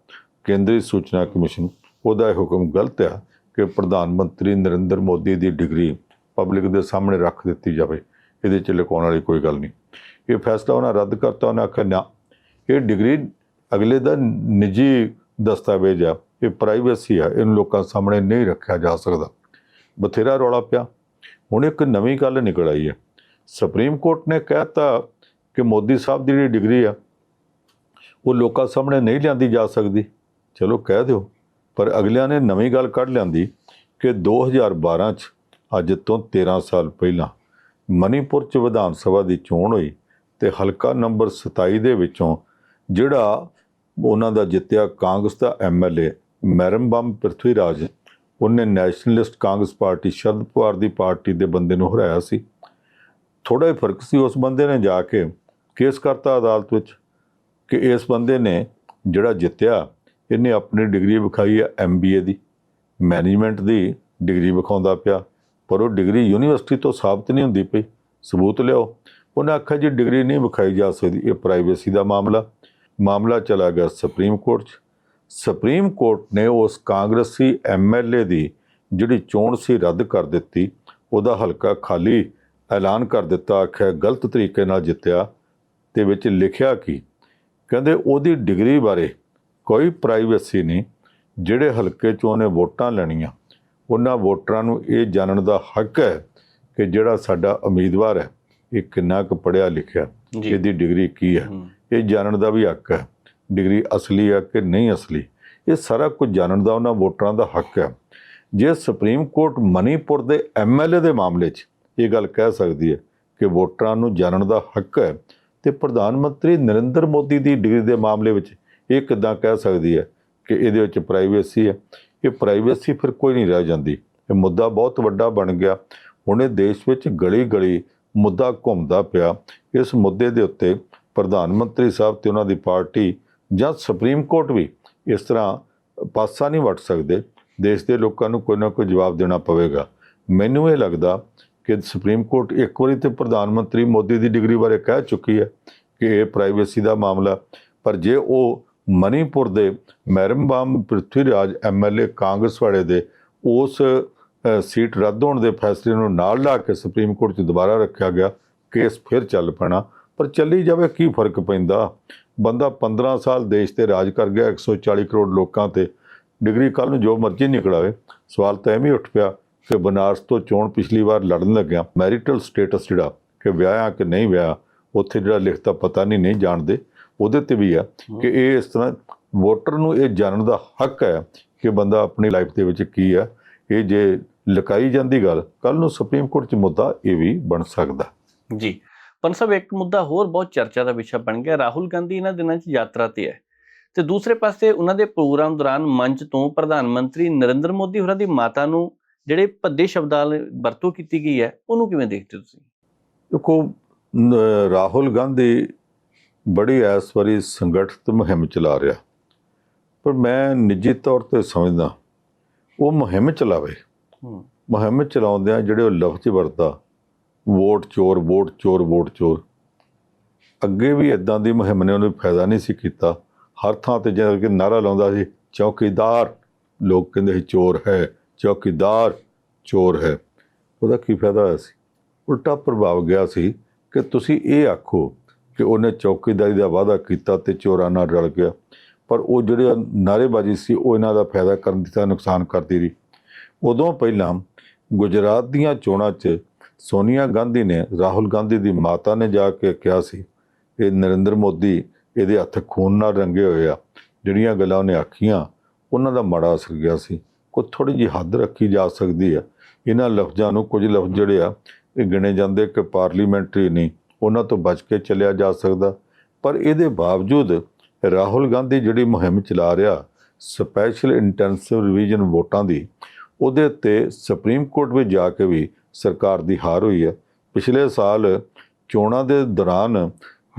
ਕੇਂਦਰੀ ਸੂਚਨਾ ਕਮਿਸ਼ਨ, ਉਹਦਾ ਇਹ ਹੁਕਮ ਗਲਤ ਆ ਕਿ ਪ੍ਰਧਾਨ ਮੰਤਰੀ ਨਰਿੰਦਰ ਮੋਦੀ ਦੀ ਡਿਗਰੀ ਪਬਲਿਕ ਦੇ ਸਾਹਮਣੇ ਰੱਖ ਦਿੱਤੀ ਜਾਵੇ, ਇਹਦੇ ਚ ਲੁਕਾਉਣ ਵਾਲੀ ਕੋਈ ਗੱਲ ਨਹੀਂ। ਇਹ ਫੈਸਲਾ ਉਹਨਾਂ ਰੱਦ ਕਰਤਾ, ਉਹਨਾਂ ਆਖਿਆ, ਨਾ, ਇਹ ਡਿਗਰੀ ਅਗਲੇ ਦਾ ਨਿੱਜੀ ਦਸਤਾਵੇਜ਼ ਆ, ਇਹ ਪ੍ਰਾਈਵੇਸੀ ਆ, ਇਹਨੂੰ ਲੋਕਾਂ ਸਾਹਮਣੇ ਨਹੀਂ ਰੱਖਿਆ ਜਾ ਸਕਦਾ। ਬਥੇਰਾ ਰੌਲਾ ਪਿਆ। ਹੁਣ ਇੱਕ ਨਵੀਂ ਗੱਲ ਨਿਕਲ ਆਈ ਹੈ। ਸੁਪਰੀਮ ਕੋਰਟ ਨੇ ਕਹਿਤਾ ਕਿ ਮੋਦੀ ਸਾਹਿਬ ਦੀ ਜਿਹੜੀ ਡਿਗਰੀ ਆ, ਉਹ ਲੋਕਾਂ ਸਾਹਮਣੇ ਨਹੀਂ ਲਿਆਂਦੀ ਜਾ ਸਕਦੀ। ਚਲੋ, ਕਹਿ ਦਿਓ। ਪਰ ਅਗਲਿਆਂ ਨੇ ਨਵੀਂ ਗੱਲ ਕੱਢ ਲਿਆਂਦੀ ਕਿ 2012 ਚ ਅੱਜ ਤੋਂ 13 ਸਾਲ ਪਹਿਲਾਂ ਮਨੀਪੁਰ ਚ ਵਿਧਾਨ ਸਭਾ ਦੀ ਚੋਣ ਹੋਈ ਤੇ ਹਲਕਾ ਨੰਬਰ 27 ਦੇ ਵਿੱਚੋਂ ਜਿਹੜਾ ਉਹਨਾਂ ਦਾ ਜਿੱਤਿਆ ਕਾਂਗਰਸ ਦਾ ਐਮਐਲਏ ਮੈਰਮਬਮ ਪ੍ਰਿਥਵੀਰਾਜ, ਉਹਨੇ ਨੈਸ਼ਨਲਿਸਟ ਕਾਂਗਰਸ ਪਾਰਟੀ ਸ਼ਰਦ ਪਵਾਰ ਦੀ ਪਾਰਟੀ ਦੇ ਬੰਦੇ ਨੂੰ ਹਰਾਇਆ ਸੀ। ਥੋੜਾ ਜਿਹਾ ਫ਼ਰਕ ਸੀ ਉਸ ਬੰਦੇ ਨੇ ਜਾ ਕੇ ਕੇਸ ਕਰਤਾ ਅਦਾਲਤ ਵਿੱਚ ਕਿ ਇਸ ਬੰਦੇ ਨੇ ਜਿਹੜਾ ਜਿੱਤਿਆ, ਇਹਨੇ ਆਪਣੀ ਡਿਗਰੀ ਵਿਖਾਈ ਹੈ ਐਮਬੀਏ ਦੀ। ਮੈਨੇਜਮੈਂਟ ਦੀ ਡਿਗਰੀ ਵਿਖਾਉਂਦਾ ਪਿਆ। ਪਰ ਉਹ ਡਿਗਰੀ ਯੂਨੀਵਰਸਿਟੀ ਤੋਂ ਸਾਬਤ ਨਹੀਂ ਹੁੰਦੀ ਪਈ। ਸਬੂਤ ਲਿਆਓ। ਉਹਨੇ ਆਖਿਆ ਜੀ, ਡਿਗਰੀ ਨਹੀਂ ਵਿਖਾਈ ਜਾ ਸਕਦੀ। ਇਹ ਪ੍ਰਾਈਵੇਸੀ ਦਾ ਮਾਮਲਾ। ਮਾਮਲਾ ਚਲਾ ਗਿਆ ਸੁਪਰੀਮ ਕੋਰਟ 'ਚ। ਸੁਪਰੀਮ ਕੋਰਟ ਨੇ ਉਸ ਕਾਂਗਰਸੀ ਐਮਐਲਏ ਦੀ ਜਿਹੜੀ ਚੋਣ ਸੀ ਰੱਦ ਕਰ ਦਿੱਤੀ, ਉਹਦਾ ਹਲਕਾ ਖਾਲੀ ਐਲਾਨ ਕਰ ਦਿੱਤਾ, ਆਖਿਆ ਗਲਤ ਤਰੀਕੇ ਨਾਲ ਜਿੱਤਿਆ ਤੇ ਵਿੱਚ ਲਿਖਿਆ ਕਿ ਕਹਿੰਦੇ ਉਹਦੀ ਡਿਗਰੀ ਬਾਰੇ ਕੋਈ ਪ੍ਰਾਈਵੇਸੀ ਨਹੀਂ, ਜਿਹੜੇ ਹਲਕੇ 'ਚੋਂ ਉਹਨੇ ਵੋਟਾਂ ਲੈਣੀਆਂ। ਉਹਨਾਂ ਵੋਟਰਾਂ ਨੂੰ ਇਹ ਜਾਣਨ ਦਾ ਹੱਕ ਹੈ ਕਿ ਜਿਹੜਾ ਸਾਡਾ ਉਮੀਦਵਾਰ ਹੈ ਇਹ ਕਿੰਨਾ ਕੁ ਪੜ੍ਹਿਆ ਲਿਖਿਆ ਇਹਦੀ ਡਿਗਰੀ ਕੀ ਹੂੰ, ਇਹ ਜਾਣਨ ਦਾ ਵੀ ਹੱਕ ਹੈ ਡਿਗਰੀ ਅਸਲੀ ਹੈ ਕਿ ਨਹੀਂ ਅਸਲੀ? ਇਹ ਸਾਰਾ ਕੁਝ ਜਾਣਨ ਦਾ ਉਹਨਾਂ ਵੋਟਰਾਂ ਦਾ ਹੱਕ ਹੈ। ਜੇ ਸੁਪਰੀਮ ਕੋਰਟ ਮਨੀਪੁਰ ਦੇ ਐਮਐਲਏ ਦੇ ਮਾਮਲੇ 'ਚ ਇਹ ਗੱਲ ਕਹਿ ਸਕਦੀ ਹੈ ਕਿ ਵੋਟਰਾਂ ਨੂੰ ਜਾਣਨ ਦਾ ਹੱਕ ਹੈ ਤੇ ਪ੍ਰਧਾਨ ਮੰਤਰੀ ਨਰਿੰਦਰ ਮੋਦੀ ਦੀ ਡਿਗਰੀ ਦੇ ਮਾਮਲੇ ਵਿੱਚ ਇਹ ਕਿੱਦਾਂ ਕਹਿ ਸਕਦੀ ਹੈ ਕਿ ਇਹਦੇ ਵਿੱਚ ਪ੍ਰਾਈਵੇਸੀ ਹੈ? ਇਹ ਪ੍ਰਾਈਵੇਸੀ ਫਿਰ ਕੋਈ ਨਹੀਂ ਰਹਿ ਜਾਂਦੀ। ਇਹ ਮੁੱਦਾ ਬਹੁਤ ਵੱਡਾ ਬਣ ਗਿਆ। ਹੁਣੇ ਦੇਸ਼ ਵਿੱਚ ਗਲੀ ਗਲੀ ਮੁੱਦਾ ਘੁੰਮਦਾ ਪਿਆ। ਇਸ ਮੁੱਦੇ ਦੇ ਉੱਤੇ ਪ੍ਰਧਾਨ ਮੰਤਰੀ ਸਾਹਿਬ ਤੇ ਉਹਨਾਂ ਦੀ ਪਾਰਟੀ ਜਾਂ ਸੁਪਰੀਮ ਕੋਰਟ ਵੀ ਇਸ ਤਰ੍ਹਾਂ ਪਾਸਾ ਨਹੀਂ ਵੱਟ ਸਕਦੇ। ਦੇਸ਼ ਦੇ ਲੋਕਾਂ ਨੂੰ ਕੋਈ ਨਾ ਕੋਈ ਜਵਾਬ ਦੇਣਾ ਪਵੇਗਾ। ਮੈਨੂੰ ਇਹ ਲੱਗਦਾ ਕਿ ਸੁਪਰੀਮ ਕੋਰਟ ਇੱਕ ਵਾਰੀ ਤੇ ਪ੍ਰਧਾਨ ਮੰਤਰੀ ਮੋਦੀ ਦੀ ਡਿਗਰੀ ਬਾਰੇ ਕਹਿ ਚੁੱਕੀ ਹੈ ਕਿ ਇਹ ਪ੍ਰਾਈਵੇਸੀ ਦਾ ਮਾਮਲਾ ਪਰ ਜੇ ਉਹ ਮਨੀਪੁਰ ਦੇ ਮੈਰਮਬਾਮ ਪ੍ਰਿਥਵੀਰਾਜ ਐਮਐਲਏ ਕਾਂਗਰਸ ਵਾਲੇ ਦੇ ਉਸ ਸੀਟ ਰੱਦ ਹੋਣ ਦੇ ਫੈਸਲੇ ਨੂੰ ਨਾਲ ਲਾ ਕੇ ਸੁਪਰੀਮ ਕੋਰਟ 'ਚ ਦੁਬਾਰਾ ਰੱਖਿਆ ਗਿਆ, ਕੇਸ ਫਿਰ ਚੱਲ ਪੈਣਾ। ਪਰ ਚੱਲੀ ਜਾਵੇ ਕੀ ਫ਼ਰਕ ਪੈਂਦਾ? ਬੰਦਾ 15 ਸਾਲ ਦੇਸ਼ ਤੇ ਰਾਜ ਕਰ ਗਿਆ 140 ਕਰੋੜ ਲੋਕਾਂ ਤੇ ਡਿਗਰੀ ਕੱਲ ਨੂੰ ਜੋ ਮਰਜ਼ੀ ਨਿਕਲਾਵੇ ਸਵਾਲ ਤਾਂ ਐਵੇਂ ਉੱਠ ਪਿਆ ਕਿ ਬਨਾਰਸ ਤੋਂ ਚੋਣ ਪਿਛਲੀ ਵਾਰ ਲੜਨ ਲੱਗਿਆ, ਮੈਰਿਟਲ ਸਟੇਟਸ ਜਿਹੜਾ ਕਿ ਵਿਆਹਿਆ ਕਿ ਨਹੀਂ ਵਿਆਹਿਆ, ਉੱਥੇ ਜਿਹੜਾ ਲਿਖਤਾ ਪਤਾ ਨਹੀਂ ਨਹੀਂ ਜਾਣਦੇ। ਉਹਦੇ ਤੇ ਵੀ ਆ ਕਿ ਇਹ ਇਸ ਤਰ੍ਹਾਂ ਵੋਟਰ ਨੂੰ ਇਹ ਜਾਣਨ ਦਾ ਹੱਕ ਹੈ ਕਿ ਬੰਦਾ ਆਪਣੀ ਲਾਈਫ ਦੇ ਵਿੱਚ ਕੀ ਹੈ ਇਹ ਜੇ ਲਕਾਈ ਜਾਂਦੀ ਗੱਲ ਕੱਲ ਨੂੰ ਸੁਪਰੀਮ ਕੋਰਟ 'ਚ ਮੁੱਦਾ ਇਹ ਵੀ ਬਣ ਸਕਦਾ। ਜੀ। ਪੰਨ ਸਾਹਿਬ ਇੱਕ ਮੁੱਦਾ ਹੋਰ ਬਹੁਤ ਚਰਚਾ ਦਾ ਵਿਸ਼ਾ ਬਣ ਗਿਆ। ਰਾਹੁਲ ਗਾਂਧੀ ਇਹਨਾਂ ਦਿਨਾਂ 'ਚ ਯਾਤਰਾ ਤੇ ਹੈ ਤੇ ਦੂਸਰੇ ਪਾਸੇ ਉਹਨਾਂ ਦੇ ਪ੍ਰੋਗਰਾਮ ਦੌਰਾਨ ਮੰਚ ਤੋਂ ਪ੍ਰਧਾਨ ਮੰਤਰੀ ਨਰਿੰਦਰ ਮੋਦੀ ਹੋਰਾਂ ਦੀ ਮਾਤਾ ਨੂੰ ਜਿਹੜੇ ਭੱਦੇ ਸ਼ਬਦਾਂ ਨਾਲ ਵਰਤੋਂ ਕੀਤੀ ਗਈ ਹੈ ਉਹਨੂੰ ਕਿਵੇਂ ਦੇਖਦੇ ਤੁਸੀਂ? ਦੇਖੋ ਰਾਹੁਲ ਗਾਂਧੀ ਬੜੀ ਇਸ ਵਾਰੀ ਸੰਗਠਿਤ ਮੁਹਿੰਮ ਚਲਾ ਰਿਹਾ। ਪਰ ਮੈਂ ਨਿੱਜੀ ਤੌਰ ਤੇ ਸਮਝਦਾ ਉਹ ਮੁਹਿੰਮ ਚਲਾਵੇ। ਮੁਹਿੰਮ ਚਲਾਉਂਦਿਆਂ ਜਿਹੜੇ ਉਹ ਲਫ਼ਜ਼ ਵਰਤਾ ਵੋਟ ਚੋਰ ਵੋਟ ਚੋਰ ਵੋਟ ਚੋਰ। ਅੱਗੇ ਵੀ ਇਦਾਂ ਦੀ ਮੁਹਿੰਮ ਨੇ ਉਹਨੂੰ ਫਾਇਦਾ ਨਹੀਂ ਸੀ ਕੀਤਾ। ਹਰ ਥਾਂ ਤੇ ਜਿਵੇਂ ਕਿ ਨਾਰਾ ਲਾਉਂਦਾ ਸੀ ਚੌਕੀਦਾਰ ਲੋਕ ਕਹਿੰਦੇ ਸੀ ਚੋਰ ਹੈ ਚੌਕੀਦਾਰ ਚੋਰ ਹੈ। ਉਹਦਾ ਕੀ ਫਾਇਦਾ ਹੋਇਆ ਸੀ? ਉਲਟਾ ਪ੍ਰਭਾਵ ਗਿਆ ਸੀ ਕਿ ਤੁਸੀਂ ਇਹ ਆਖੋ ਕਿ ਉਹਨੇ ਚੌਕੀਦਾਰੀ ਦਾ ਵਾਅਦਾ ਕੀਤਾ ਤੇ ਚੋਰਾਂ ਨਾਲ ਰਲ ਗਿਆ। ਪਰ ਉਹ ਜਿਹੜੇ ਨਾਅਰੇਬਾਜ਼ੀ ਸੀ, ਉਹ ਇਹਨਾਂ ਦਾ ਫਾਇਦਾ ਕਰਨ ਦੀ ਤਾਂ ਨੁਕਸਾਨ ਕਰਦੀ ਰਹੀ। ਉਦੋਂ ਪਹਿਲਾਂ ਗੁਜਰਾਤ ਦੀਆਂ ਚੋਣਾਂ 'ਚ ਸੋਨੀਆ ਗਾਂਧੀ ਨੇ ਰਾਹੁਲ ਗਾਂਧੀ ਦੀ ਮਾਤਾ ਨੇ ਜਾ ਕੇ ਕਿਹਾ ਸੀ, ਇਹ ਨਰਿੰਦਰ ਮੋਦੀ ਇਹਦੇ ਹੱਥ ਖੂਨ ਨਾਲ ਰੰਗੇ ਹੋਏ ਆ। ਜਿਹੜੀਆਂ ਗੱਲਾਂ ਉਹਨੇ ਆਖੀਆਂ, ਉਹਨਾਂ ਦਾ ਮਾੜਾ ਅਸਰ ਗਿਆ ਸੀ। ਕੋਈ ਥੋੜੀ ਜਿਹੀ ਹੱਦ ਰੱਖੀ ਜਾ ਸਕਦੀ ਆ। ਇਹਨਾਂ ਲਫ਼ਜ਼ਾਂ ਨੂੰ ਕੁਝ ਲਫ਼ਜ਼ ਜਿਹੜੇ ਆ, ਇਹ ਗਿਣੇ ਜਾਂਦੇ ਕਿ ਪਾਰਲੀਮੈਂਟਰੀ ਨਹੀਂ ਉਹਨਾਂ ਤੋਂ ਬਚ ਕੇ ਚੱਲਿਆ ਜਾ ਸਕਦਾ। ਪਰ ਇਹਦੇ ਬਾਵਜੂਦ ਰਾਹੁਲ ਗਾਂਧੀ ਜਿਹੜੀ ਮੁਹਿੰਮ ਚਲਾ ਰਿਹਾ ਸਪੈਸ਼ਲ ਇੰਟੈਂਸਿਵ ਰਿਵੀਜ਼ਨ ਵੋਟਾਂ ਦੀ, ਉਹਦੇ ਉੱਤੇ ਸੁਪਰੀਮ ਕੋਰਟ ਵਿੱਚ ਜਾ ਕੇ ਵੀ ਸਰਕਾਰ ਦੀ ਹਾਰ ਹੋਈ ਹੈ। ਪਿਛਲੇ ਸਾਲ ਚੋਣਾਂ ਦੇ ਦੌਰਾਨ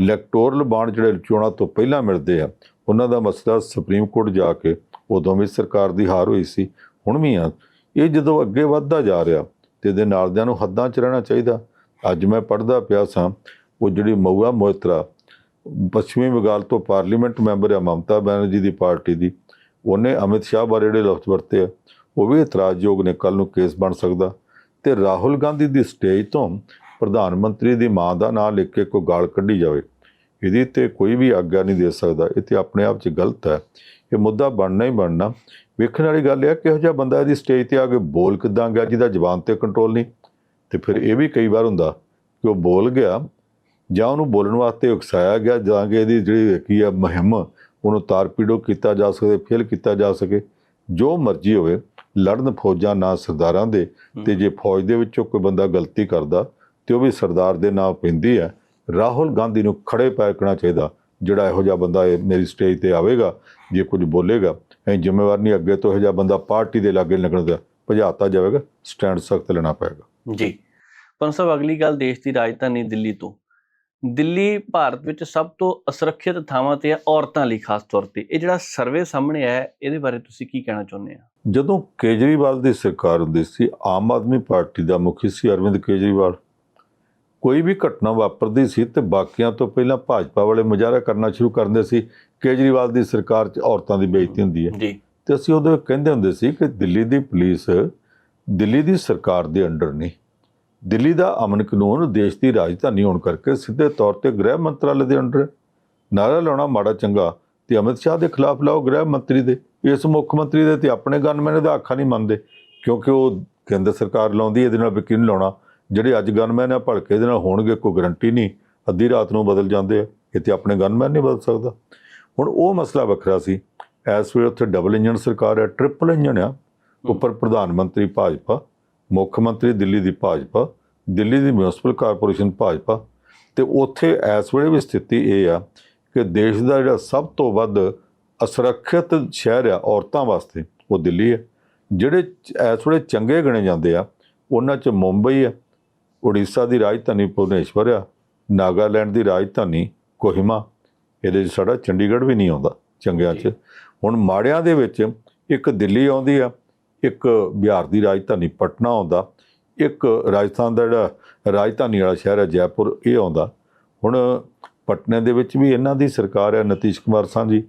ਇਲੈਕਟੋਰਲ ਬਾਂਡ ਜਿਹੜੇ ਚੋਣਾਂ ਤੋਂ ਪਹਿਲਾਂ ਮਿਲਦੇ ਆ, ਉਹਨਾਂ ਦਾ ਮਸਲਾ ਸੁਪਰੀਮ ਕੋਰਟ ਜਾ ਕੇ ਉਦੋਂ ਵੀ ਸਰਕਾਰ ਦੀ ਹਾਰ ਹੋਈ ਸੀ। ਹੁਣ ਵੀ ਆ। ਇਹ ਜਦੋਂ ਅੱਗੇ ਵੱਧਦਾ ਜਾ ਰਿਹਾ, ਤੇ ਇਹਦੇ ਨਾਲਦਿਆਂ ਨੂੰ ਹੱਦਾਂ 'ਚ ਰਹਿਣਾ ਚਾਹੀਦਾ। ਅੱਜ ਮੈਂ ਪੜ੍ਹਦਾ ਪਿਆ ਸਾਂ, ਉਹ ਜਿਹੜੀ ਮਊਆ ਮੋਇਤਰਾ, ਪੱਛਮੀ ਬੰਗਾਲ ਤੋਂ ਪਾਰਲੀਮੈਂਟ ਮੈਂਬਰ ਆ ਮਮਤਾ ਬੈਨਰਜੀ ਦੀ ਪਾਰਟੀ ਦੀ, ਉਹਨੇ ਅਮਿਤ ਸ਼ਾਹ ਬਾਰੇ ਜਿਹੜੇ ਲਫ਼ਜ਼ ਵਰਤੇ ਆ, ਉਹ ਵੀ ਇਤਰਾਜ਼ਯੋਗ ਨੇ ਕੱਲ ਨੂੰ ਕੇਸ ਬਣ ਸਕਦਾ। ਤੇ ਰਾਹੁਲ ਗਾਂਧੀ ਦੀ ਸਟੇਜ ਤੋਂ ਪ੍ਰਧਾਨ ਮੰਤਰੀ ਦੀ ਮਾਂ ਦਾ ਨਾਂ ਲਿਖ ਕੇ ਕੋਈ ਗਾਲ ਕੱਢੀ ਜਾਵੇ, ਇਹਦੀ ਤੇ ਕੋਈ ਵੀ ਆਗਿਆ ਨਹੀਂ ਦੇ ਸਕਦਾ, ਇਹ ਤੇ ਆਪਣੇ ਆਪ 'ਚ ਗਲਤ ਹੈ। ਇਹ ਮੁੱਦਾ ਬਣਨਾ ਹੀ ਬਣਨਾ। ਵੇਖਣ ਵਾਲੀ ਗੱਲ ਇਹ ਹੈ ਕਿ ਜਿਹਾ ਬੰਦਾ ਇਹਦੀ ਸਟੇਜ ਤੇ ਆ ਕੇ ਬੋਲ ਕਿਦਾਂ ਗਿਆ, ਜਿਹਦਾ ਜ਼ਬਾਨ ਤੇ ਕੰਟਰੋਲ ਨਹੀਂ। ਤੇ ਫਿਰ ਇਹ ਵੀ ਕਈ ਵਾਰ ਹੁੰਦਾ ਕਿ ਉਹ ਬੋਲ ਗਿਆ ਜਾਂ ਉਹਨੂੰ ਬੋਲਣ ਵਾਸਤੇ ਉਕਸਾਇਆ ਗਿਆ ਜਾਂ ਕਿ ਇਹਦੀ ਜਿਹੜੀ ਕੀ ਆ ਮੁਹਿੰਮ ਉਹਨੂੰ ਤਾਰਪੀੜੋ ਕੀਤਾ ਜਾ ਸਕੇ ਫੇਲ ਕੀਤਾ ਜਾ ਸਕੇ। ਜੋ ਮਰਜ਼ੀ ਹੋਵੇ ਲੜਨ ਫੌਜਾਂ ਨਾ ਸਰਦਾਰਾਂ ਦੇ ਤੇ ਜੇ ਫੌਜ ਦੇ ਵਿੱਚੋਂ ਕੋਈ ਬੰਦਾ ਗਲਤੀ ਕਰਦਾ ਤੇ ਉਹ ਵੀ ਸਰਦਾਰ ਦੇ ਨਾਂ ਪੈਂਦੀ ਹੈ ਰਾਹੁਲ ਗਾਂਧੀ ਨੂੰ ਖੜੇ ਪੈਰ ਕਰਨਾ ਚਾਹੀਦਾ ਜਿਹੜਾ ਇਹੋ ਜਿਹਾ ਬੰਦਾ ਇਹ ਮੇਰੀ ਸਟੇਜ ਤੇ ਆਵੇਗਾ ਜੇ ਕੁਝ ਬੋਲੇਗਾ ਇਹ ਜ਼ਿੰਮੇਵਾਰ ਨਹੀਂ ਅੱਗੇ ਤੋਂ ਇਹੋ ਜਿਹਾ ਬੰਦਾ ਪਾਰਟੀ ਦੇ ਲਾਗੇ ਲੱਗਣ ਦਾ ਭਜਾਤਾ ਜਾਵੇਗਾ ਸਟੈਂਡ ਸਖਤ ਲੈਣਾ ਪਏਗਾ। ਜੀ। ਪਰ ਸਾਹਿਬ ਅਗਲੀ ਗੱਲ ਦੇਸ਼ ਦੀ ਰਾਜਧਾਨੀ ਦਿੱਲੀ ਤੋਂ। ਦਿੱਲੀ ਭਾਰਤ ਵਿੱਚ ਸਭ ਤੋਂ ਅਸੁਰੱਖਿਅਤ ਥਾਵਾਂ ਤੇ ਹੈ ਔਰਤਾਂ ਲਈ ਖਾਸ ਤੌਰ ਤੇ। ਇਹ ਜਿਹੜਾ ਸਰਵੇ ਸਾਹਮਣੇ ਆਇਆ ਇਹਦੇ ਬਾਰੇ ਤੁਸੀਂ ਕੀ ਕਹਿਣਾ ਚਾਹੁੰਦੇ ਆ? ਜਦੋਂ ਕੇਜਰੀਵਾਲ ਦੀ ਸਰਕਾਰ ਹੁੰਦੀ ਸੀ ਆਮ ਆਦਮੀ ਪਾਰਟੀ ਦਾ ਮੁਖੀ ਸੀ ਅਰਵਿੰਦ ਕੇਜਰੀਵਾਲ। ਕੋਈ ਵੀ ਘਟਨਾ ਵਾਪਰਦੀ ਸੀ ਤੇ ਬਾਕੀਆਂ ਤੋਂ ਪਹਿਲਾਂ ਭਾਜਪਾ ਵਾਲੇ ਮੁਜ਼ਾਹਰਾ ਕਰਨਾ ਸ਼ੁਰੂ ਕਰਦੇ ਸੀ ਕੇਜਰੀਵਾਲ ਦੀ ਸਰਕਾਰ 'ਚ ਔਰਤਾਂ ਦੀ ਬੇਇੱਜ਼ਤੀ ਹੁੰਦੀ ਹੈ। ਜੀ। ਤੇ ਅਸੀਂ ਉਦੋਂ ਕਹਿੰਦੇ ਹੁੰਦੇ ਸੀ ਕਿ ਦਿੱਲੀ ਦੀ ਪੁਲਿਸ ਦਿੱਲੀ ਦੀ ਸਰਕਾਰ ਦੇ ਅੰਡਰ ਨਹੀਂ। ਦਿੱਲੀ ਦਾ ਅਮਨ ਕਾਨੂੰਨ ਦੇਸ਼ ਦੀ ਰਾਜਧਾਨੀ ਹੋਣ ਕਰਕੇ ਸਿੱਧੇ ਤੌਰ ਤੇ ਗ੍ਰਹਿ ਮੰਤਰਾਲੇ ਦੇ ਅੰਡਰ ਹੈ। ਨਾਰਾ ਲਾਉਣਾ ਮਾੜਾ ਚੰਗਾ ਤੇ ਅਮਿਤ ਸ਼ਾਹ ਦੇ ਖਿਲਾਫ ਲਾਓ ਗ੍ਰਹਿ ਮੰਤਰੀ ਦੇ। ਇਸ ਮੁੱਖ ਮੰਤਰੀ ਦੇ ਤੇ ਆਪਣੇ ਗਨਮੈਨ ਦਾ ਅੱਖਾਂ ਨਹੀਂ ਮੰਨਦੇ, ਕਿਉਂਕਿ ਉਹ ਕੇਂਦਰ ਸਰਕਾਰ ਲਾਉਂਦੀ ਇਹਦੇ ਨਾਲ ਵਿਕੀ ਨਹੀਂ ਲਾਉਣਾ? ਜਿਹੜੇ ਅੱਜ ਗਨਮੈਨ ਆ, ਭਲਕੇ ਇਹਦੇ ਨਾਲ ਹੋਣਗੇ, ਕੋਈ ਗਰੰਟੀ ਨਹੀਂ। ਅੱਧੀ ਰਾਤ ਨੂੰ ਬਦਲ ਜਾਂਦੇ ਆ, ਇਹ ਤੇ ਆਪਣੇ ਗਨਮੈਨ ਨਹੀਂ ਬਦਲ ਸਕਦਾ। ਹੁਣ ਉਹ ਮਸਲਾ ਵੱਖਰਾ ਸੀ। ਇਸ ਵੇਲੇ ਉੱਥੇ ਡਬਲ ਇੰਜਨ ਸਰਕਾਰ ਹੈ ਟ੍ਰਿਪਲ ਇੰਜਨ ਆ। ਉੱਪਰ ਪ੍ਰਧਾਨ ਮੰਤਰੀ ਭਾਜਪਾ ਮੁੱਖ ਮੰਤਰੀ ਦਿੱਲੀ ਦੀ ਭਾਜਪਾ ਦਿੱਲੀ ਦੀ ਮਿਊਨਿਸਪਲ ਕਾਰਪੋਰੇਸ਼ਨ ਭਾਜਪਾ ਤੇ ਉੱਥੇ ਇਸ ਵੇਲੇ ਵੀ ਸਥਿਤੀ ਇਹ ਆ ਕਿ ਦੇਸ਼ ਦਾ ਜਿਹੜਾ ਸਭ ਤੋਂ ਵੱਧ ਅਸੁਰੱਖਿਅਤ ਸ਼ਹਿਰ ਆ ਔਰਤਾਂ ਵਾਸਤੇ ਉਹ ਦਿੱਲੀ ਹੈ ਜਿਹੜੇ ਇਸ ਵੇਲੇ ਚੰਗੇ ਗਣੇ ਜਾਂਦੇ ਆ ਉਹਨਾਂ 'ਚ ਮੁੰਬਈ ਆ ਉੜੀਸਾ ਦੀ ਰਾਜਧਾਨੀ ਭੁਵਨੇਸ਼ਵਰ ਆ ਨਾਗਾਲੈਂਡ ਦੀ ਰਾਜਧਾਨੀ ਕੋਹਿਮਾ ਇਹਦੇ 'ਚ ਸਾਡਾ ਚੰਡੀਗੜ੍ਹ ਵੀ ਨਹੀਂ ਆਉਂਦਾ ਚੰਗਿਆਂ 'ਚ। ਹੁਣ ਮਾੜਿਆਂ ਦੇ ਵਿੱਚ ਇੱਕ ਦਿੱਲੀ ਆਉਂਦੀ ਆ ਇੱਕ ਬਿਹਾਰ ਦੀ ਰਾਜਧਾਨੀ ਪਟਨਾ ਆਉਂਦਾ, ਇੱਕ ਰਾਜਸਥਾਨ ਦਾ ਜਿਹੜਾ ਰਾਜਧਾਨੀ ਵਾਲਾ ਸ਼ਹਿਰ ਹੈ ਜੈਪੁਰ, ਇਹ ਆਉਂਦਾ। ਹੁਣ ਪਟਨੇ ਦੇ ਵਿੱਚ ਵੀ ਇਹਨਾਂ ਦੀ ਸਰਕਾਰ ਹੈ ਨਤੀਸ਼ ਕੁਮਾਰ ਸਾਂਝੀ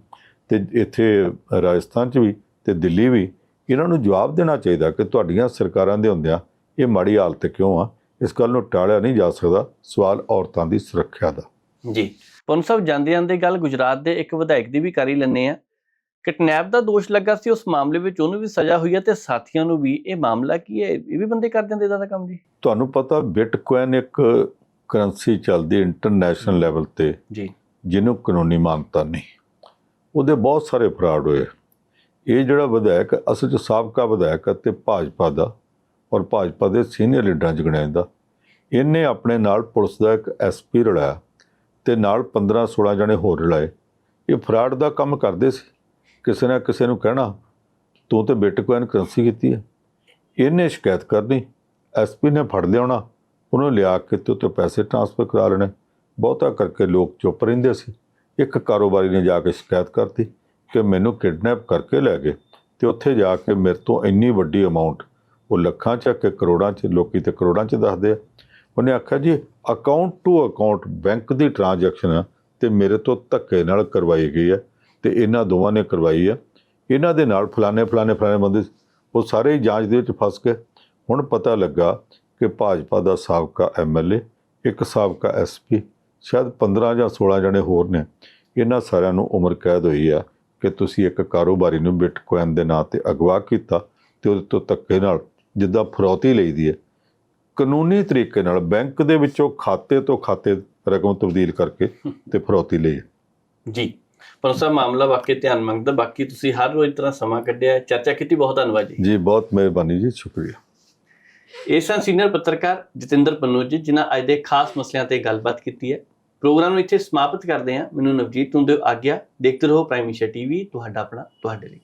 ਤੇ ਇੱਥੇ ਰਾਜਸਥਾਨ 'ਚ ਵੀ ਤੇ ਦਿੱਲੀ ਵੀ। ਇਹਨਾਂ ਨੂੰ ਜਵਾਬ ਦੇਣਾ ਚਾਹੀਦਾ ਕਿ ਤੁਹਾਡੀਆਂ ਸਰਕਾਰਾਂ ਦੇ ਹੁੰਦਿਆਂ ਇਹ ਮਾੜੀ ਹਾਲਤ ਕਿਉਂ ਆ? ਇਸ ਗੱਲ ਨੂੰ ਟਾਲਿਆ ਨਹੀਂ ਜਾ ਸਕਦਾ ਸਵਾਲ ਔਰਤਾਂ ਦੀ ਸੁਰੱਖਿਆ ਦਾ। ਜੀ। ਪਨ ਸਾਹਿਬ ਜਾਂਦੇ ਜਾਂਦੇ ਗੱਲ ਗੁਜਰਾਤ ਦੇ ਇੱਕ ਵਿਧਾਇਕ ਦੀ ਵੀ ਕਰ ਹੀ ਲੈਂਦੇ ਆ ਕਿਡਨੈਪ ਦਾ ਦੋਸ਼ ਲੱਗਾ ਸੀ ਉਸ ਮਾਮਲੇ ਵਿੱਚ ਉਹਨੂੰ ਵੀ ਸਜ਼ਾ ਹੋਈ ਹੈ ਤੇ ਸਾਥੀਆਂ ਨੂੰ ਵੀ। ਇਹ ਮਾਮਲਾ ਕੀ ਹੈ? ਇਹ ਵੀ ਬੰਦੇ ਕਰ ਦਿੰਦੇ ਇਹਦਾ ਕੰਮ ਜੀ? ਤੁਹਾਨੂੰ ਪਤਾ ਬਿਟਕੋਇਨ ਇੱਕ ਕਰੰਸੀ ਚੱਲਦੀ ਇੰਟਰਨੈਸ਼ਨਲ ਲੈਵਲ ਤੇ ਜੀ। ਜਿਹਨੂੰ ਕਾਨੂੰਨੀ ਮਾਨਤਾ ਨਹੀਂ। ਉਹਦੇ ਬਹੁਤ ਸਾਰੇ ਫਰਾਡ ਹੋਏ ਇਹ ਜਿਹੜਾ ਵਿਧਾਇਕ ਅਸਲ 'ਚ ਸਾਬਕਾ ਵਿਧਾਇਕ ਅਤੇ ਭਾਜਪਾ ਦਾ ਔਰ ਭਾਜਪਾ ਦੇ ਸੀਨੀਅਰ ਲੀਡਰਾਂ 'ਚ ਗਿਣਿਆ ਜਾਂਦਾ। ਇਹਨੇ ਆਪਣੇ ਨਾਲ ਪੁਲਿਸ ਦਾ ਇੱਕ ਐਸਪੀ ਰਲਾਇਆ ਤੇ ਨਾਲ 15 16 ਜਣੇ ਹੋਰ ਰਲਾਏ। ਇਹ ਫਰਾਡ ਦਾ ਕੰਮ ਕਰਦੇ ਸੀ। ਕਿਸੇ ਨਾ ਕਿਸੇ ਨੂੰ ਕਹਿਣਾ, ਤੂੰ ਤੇ ਬਿਟਕੋਇਨ ਕਰੰਸੀ ਕੀਤੀ ਹੈ। ਇਹਨੇ ਸ਼ਿਕਾਇਤ ਕਰਨੀ ਐਸਪੀ ਨੇ ਫੜ ਲਿਆਉਣਾ ਉਹਨੂੰ ਲਿਆ ਕੇ ਤੇ ਉੱਤੇ ਪੈਸੇ ਟ੍ਰਾਂਸਫਰ ਕਰਾ ਲੈਣੇ। ਬਹੁਤਾ ਕਰਕੇ ਲੋਕ ਚੁੱਪ ਰਹਿੰਦੇ ਸੀ। ਇੱਕ ਕਾਰੋਬਾਰੀ ਨੇ ਜਾ ਕੇ ਸ਼ਿਕਾਇਤ ਕਰਤੀ ਕਿ ਮੈਨੂੰ ਕਿਡਨੈਪ ਕਰਕੇ ਲੈ ਗਏ ਤੇ ਉੱਥੇ ਜਾ ਕੇ ਮੇਰੇ ਤੋਂ ਇੰਨੀ ਵੱਡੀ ਅਮਾਉਂਟ ਉਹ ਲੱਖਾਂ ਚ ਕਿ ਕਰੋੜਾਂ ਚ, ਲੋਕੀ ਤੇ ਕਰੋੜਾਂ ਚ ਦੱਸਦੇ ਆ। ਉਹਨੇ ਆਖਿਆ, ਜੀ ਅਕਾਊਂਟ ਟੂ ਅਕਾਊਂਟ ਬੈਂਕ ਦੀ ਟ੍ਰਾਂਜੈਕਸ਼ਨ ਆ ਤੇ ਮੇਰੇ ਤੋਂ ਧੱਕੇ ਨਾਲ ਕਰਵਾਈ ਗਈ ਹੈ। ਤੇ ਇਹਨਾਂ ਦੋਵਾਂ ਨੇ ਕਰਵਾਈ ਆ। ਇਹਨਾਂ ਦੇ ਨਾਲ ਫਲਾਣੇ ਫਲਾਣੇ ਫਲਾਣੇ ਬੰਦੇ ਉਹ ਸਾਰੇ ਹੀ ਜਾਂਚ ਦੇ ਵਿੱਚ ਫਸ ਗਏ। ਹੁਣ ਪਤਾ ਲੱਗਾ ਕਿ ਭਾਜਪਾ ਦਾ ਸਾਬਕਾ ਐਮਐਲਏ ਇੱਕ ਸਾਬਕਾ ਐਸਪੀ ਸ਼ਾਇਦ 15 ਜਾਂ 16 ਜਣੇ ਹੋਰ ਨੇ। ਇਹਨਾਂ ਸਾਰਿਆਂ ਨੂੰ ਉਮਰ ਕੈਦ ਹੋਈ ਆ ਕਿ ਤੁਸੀਂ ਇੱਕ ਕਾਰੋਬਾਰੀ ਨੂੰ ਬਿਟਕੋਇਨ ਦੇ ਨਾਂ ਤੇ ਅਗਵਾ ਕੀਤਾ ਤੇ ਉਹਦੇ ਤੋਂ ਧੱਕੇ ਨਾਲ ਜਿੱਦਾਂ ਫਰੌਤੀ ਲਈਦੀ ਹੈ। ਕਾਨੂੰਨੀ ਤਰੀਕੇ ਨਾਲ ਬੈਂਕ ਦੇ ਵਿੱਚੋਂ ਖਾਤੇ ਤੋਂ ਖਾਤੇ ਰਕਮ ਤਬਦੀਲ ਕਰਕੇ ਤੇ ਫਰੌਤੀ ਲਈ ਜੀ। ਪਰ ਸਾਹਿਬ ਮਾਮਲਾ ਵਾਕਈ ਧਿਆਨ ਮੰਗਦਾ ਬਾਕੀ ਤੁਸੀਂ ਹਰ ਰੋਜ਼ ਤਰ੍ਹਾਂ ਸਮਾਂ ਕੱਢਿਆ। ਚਰਚਾ ਕੀਤੀ ਬਹੁਤ ਧੰਨਵਾਦ ਜੀ। ਜੀ ਬਹੁਤ ਮਿਹਰਬਾਨੀ ਜੀ ਸ਼ੁਕਰੀਆ। ਇਹ ਸਨ ਸੀਨੀਅਰ ਪੱਤਰਕਾਰ ਜਤਿੰਦਰ ਪੰਨੂ ਜੀ ਜਿਨ੍ਹਾਂ ਅੱਜ ਦੇ ਖਾਸ ਮਸਲਿਆਂ ਤੇ ਗੱਲਬਾਤ ਕੀਤੀ ਹੈ ਪ੍ਰੋਗਰਾਮ ਨੂੰ ਇੱਥੇ ਸਮਾਪਤ ਕਰਦੇ ਹਾਂ। ਮੈਨੂੰ ਨਵਜੀਤ ਤੁੰਦੇ ਆਗਿਆ ਦੇਖਦੇ ਰਹੋ ਪ੍ਰਾਈਮ ਏਸ਼ੀਆ ਟੀਵੀ ਤੁਹਾਡਾ ਆਪਣਾ ਤੁਹਾਡੇ ਲਈ।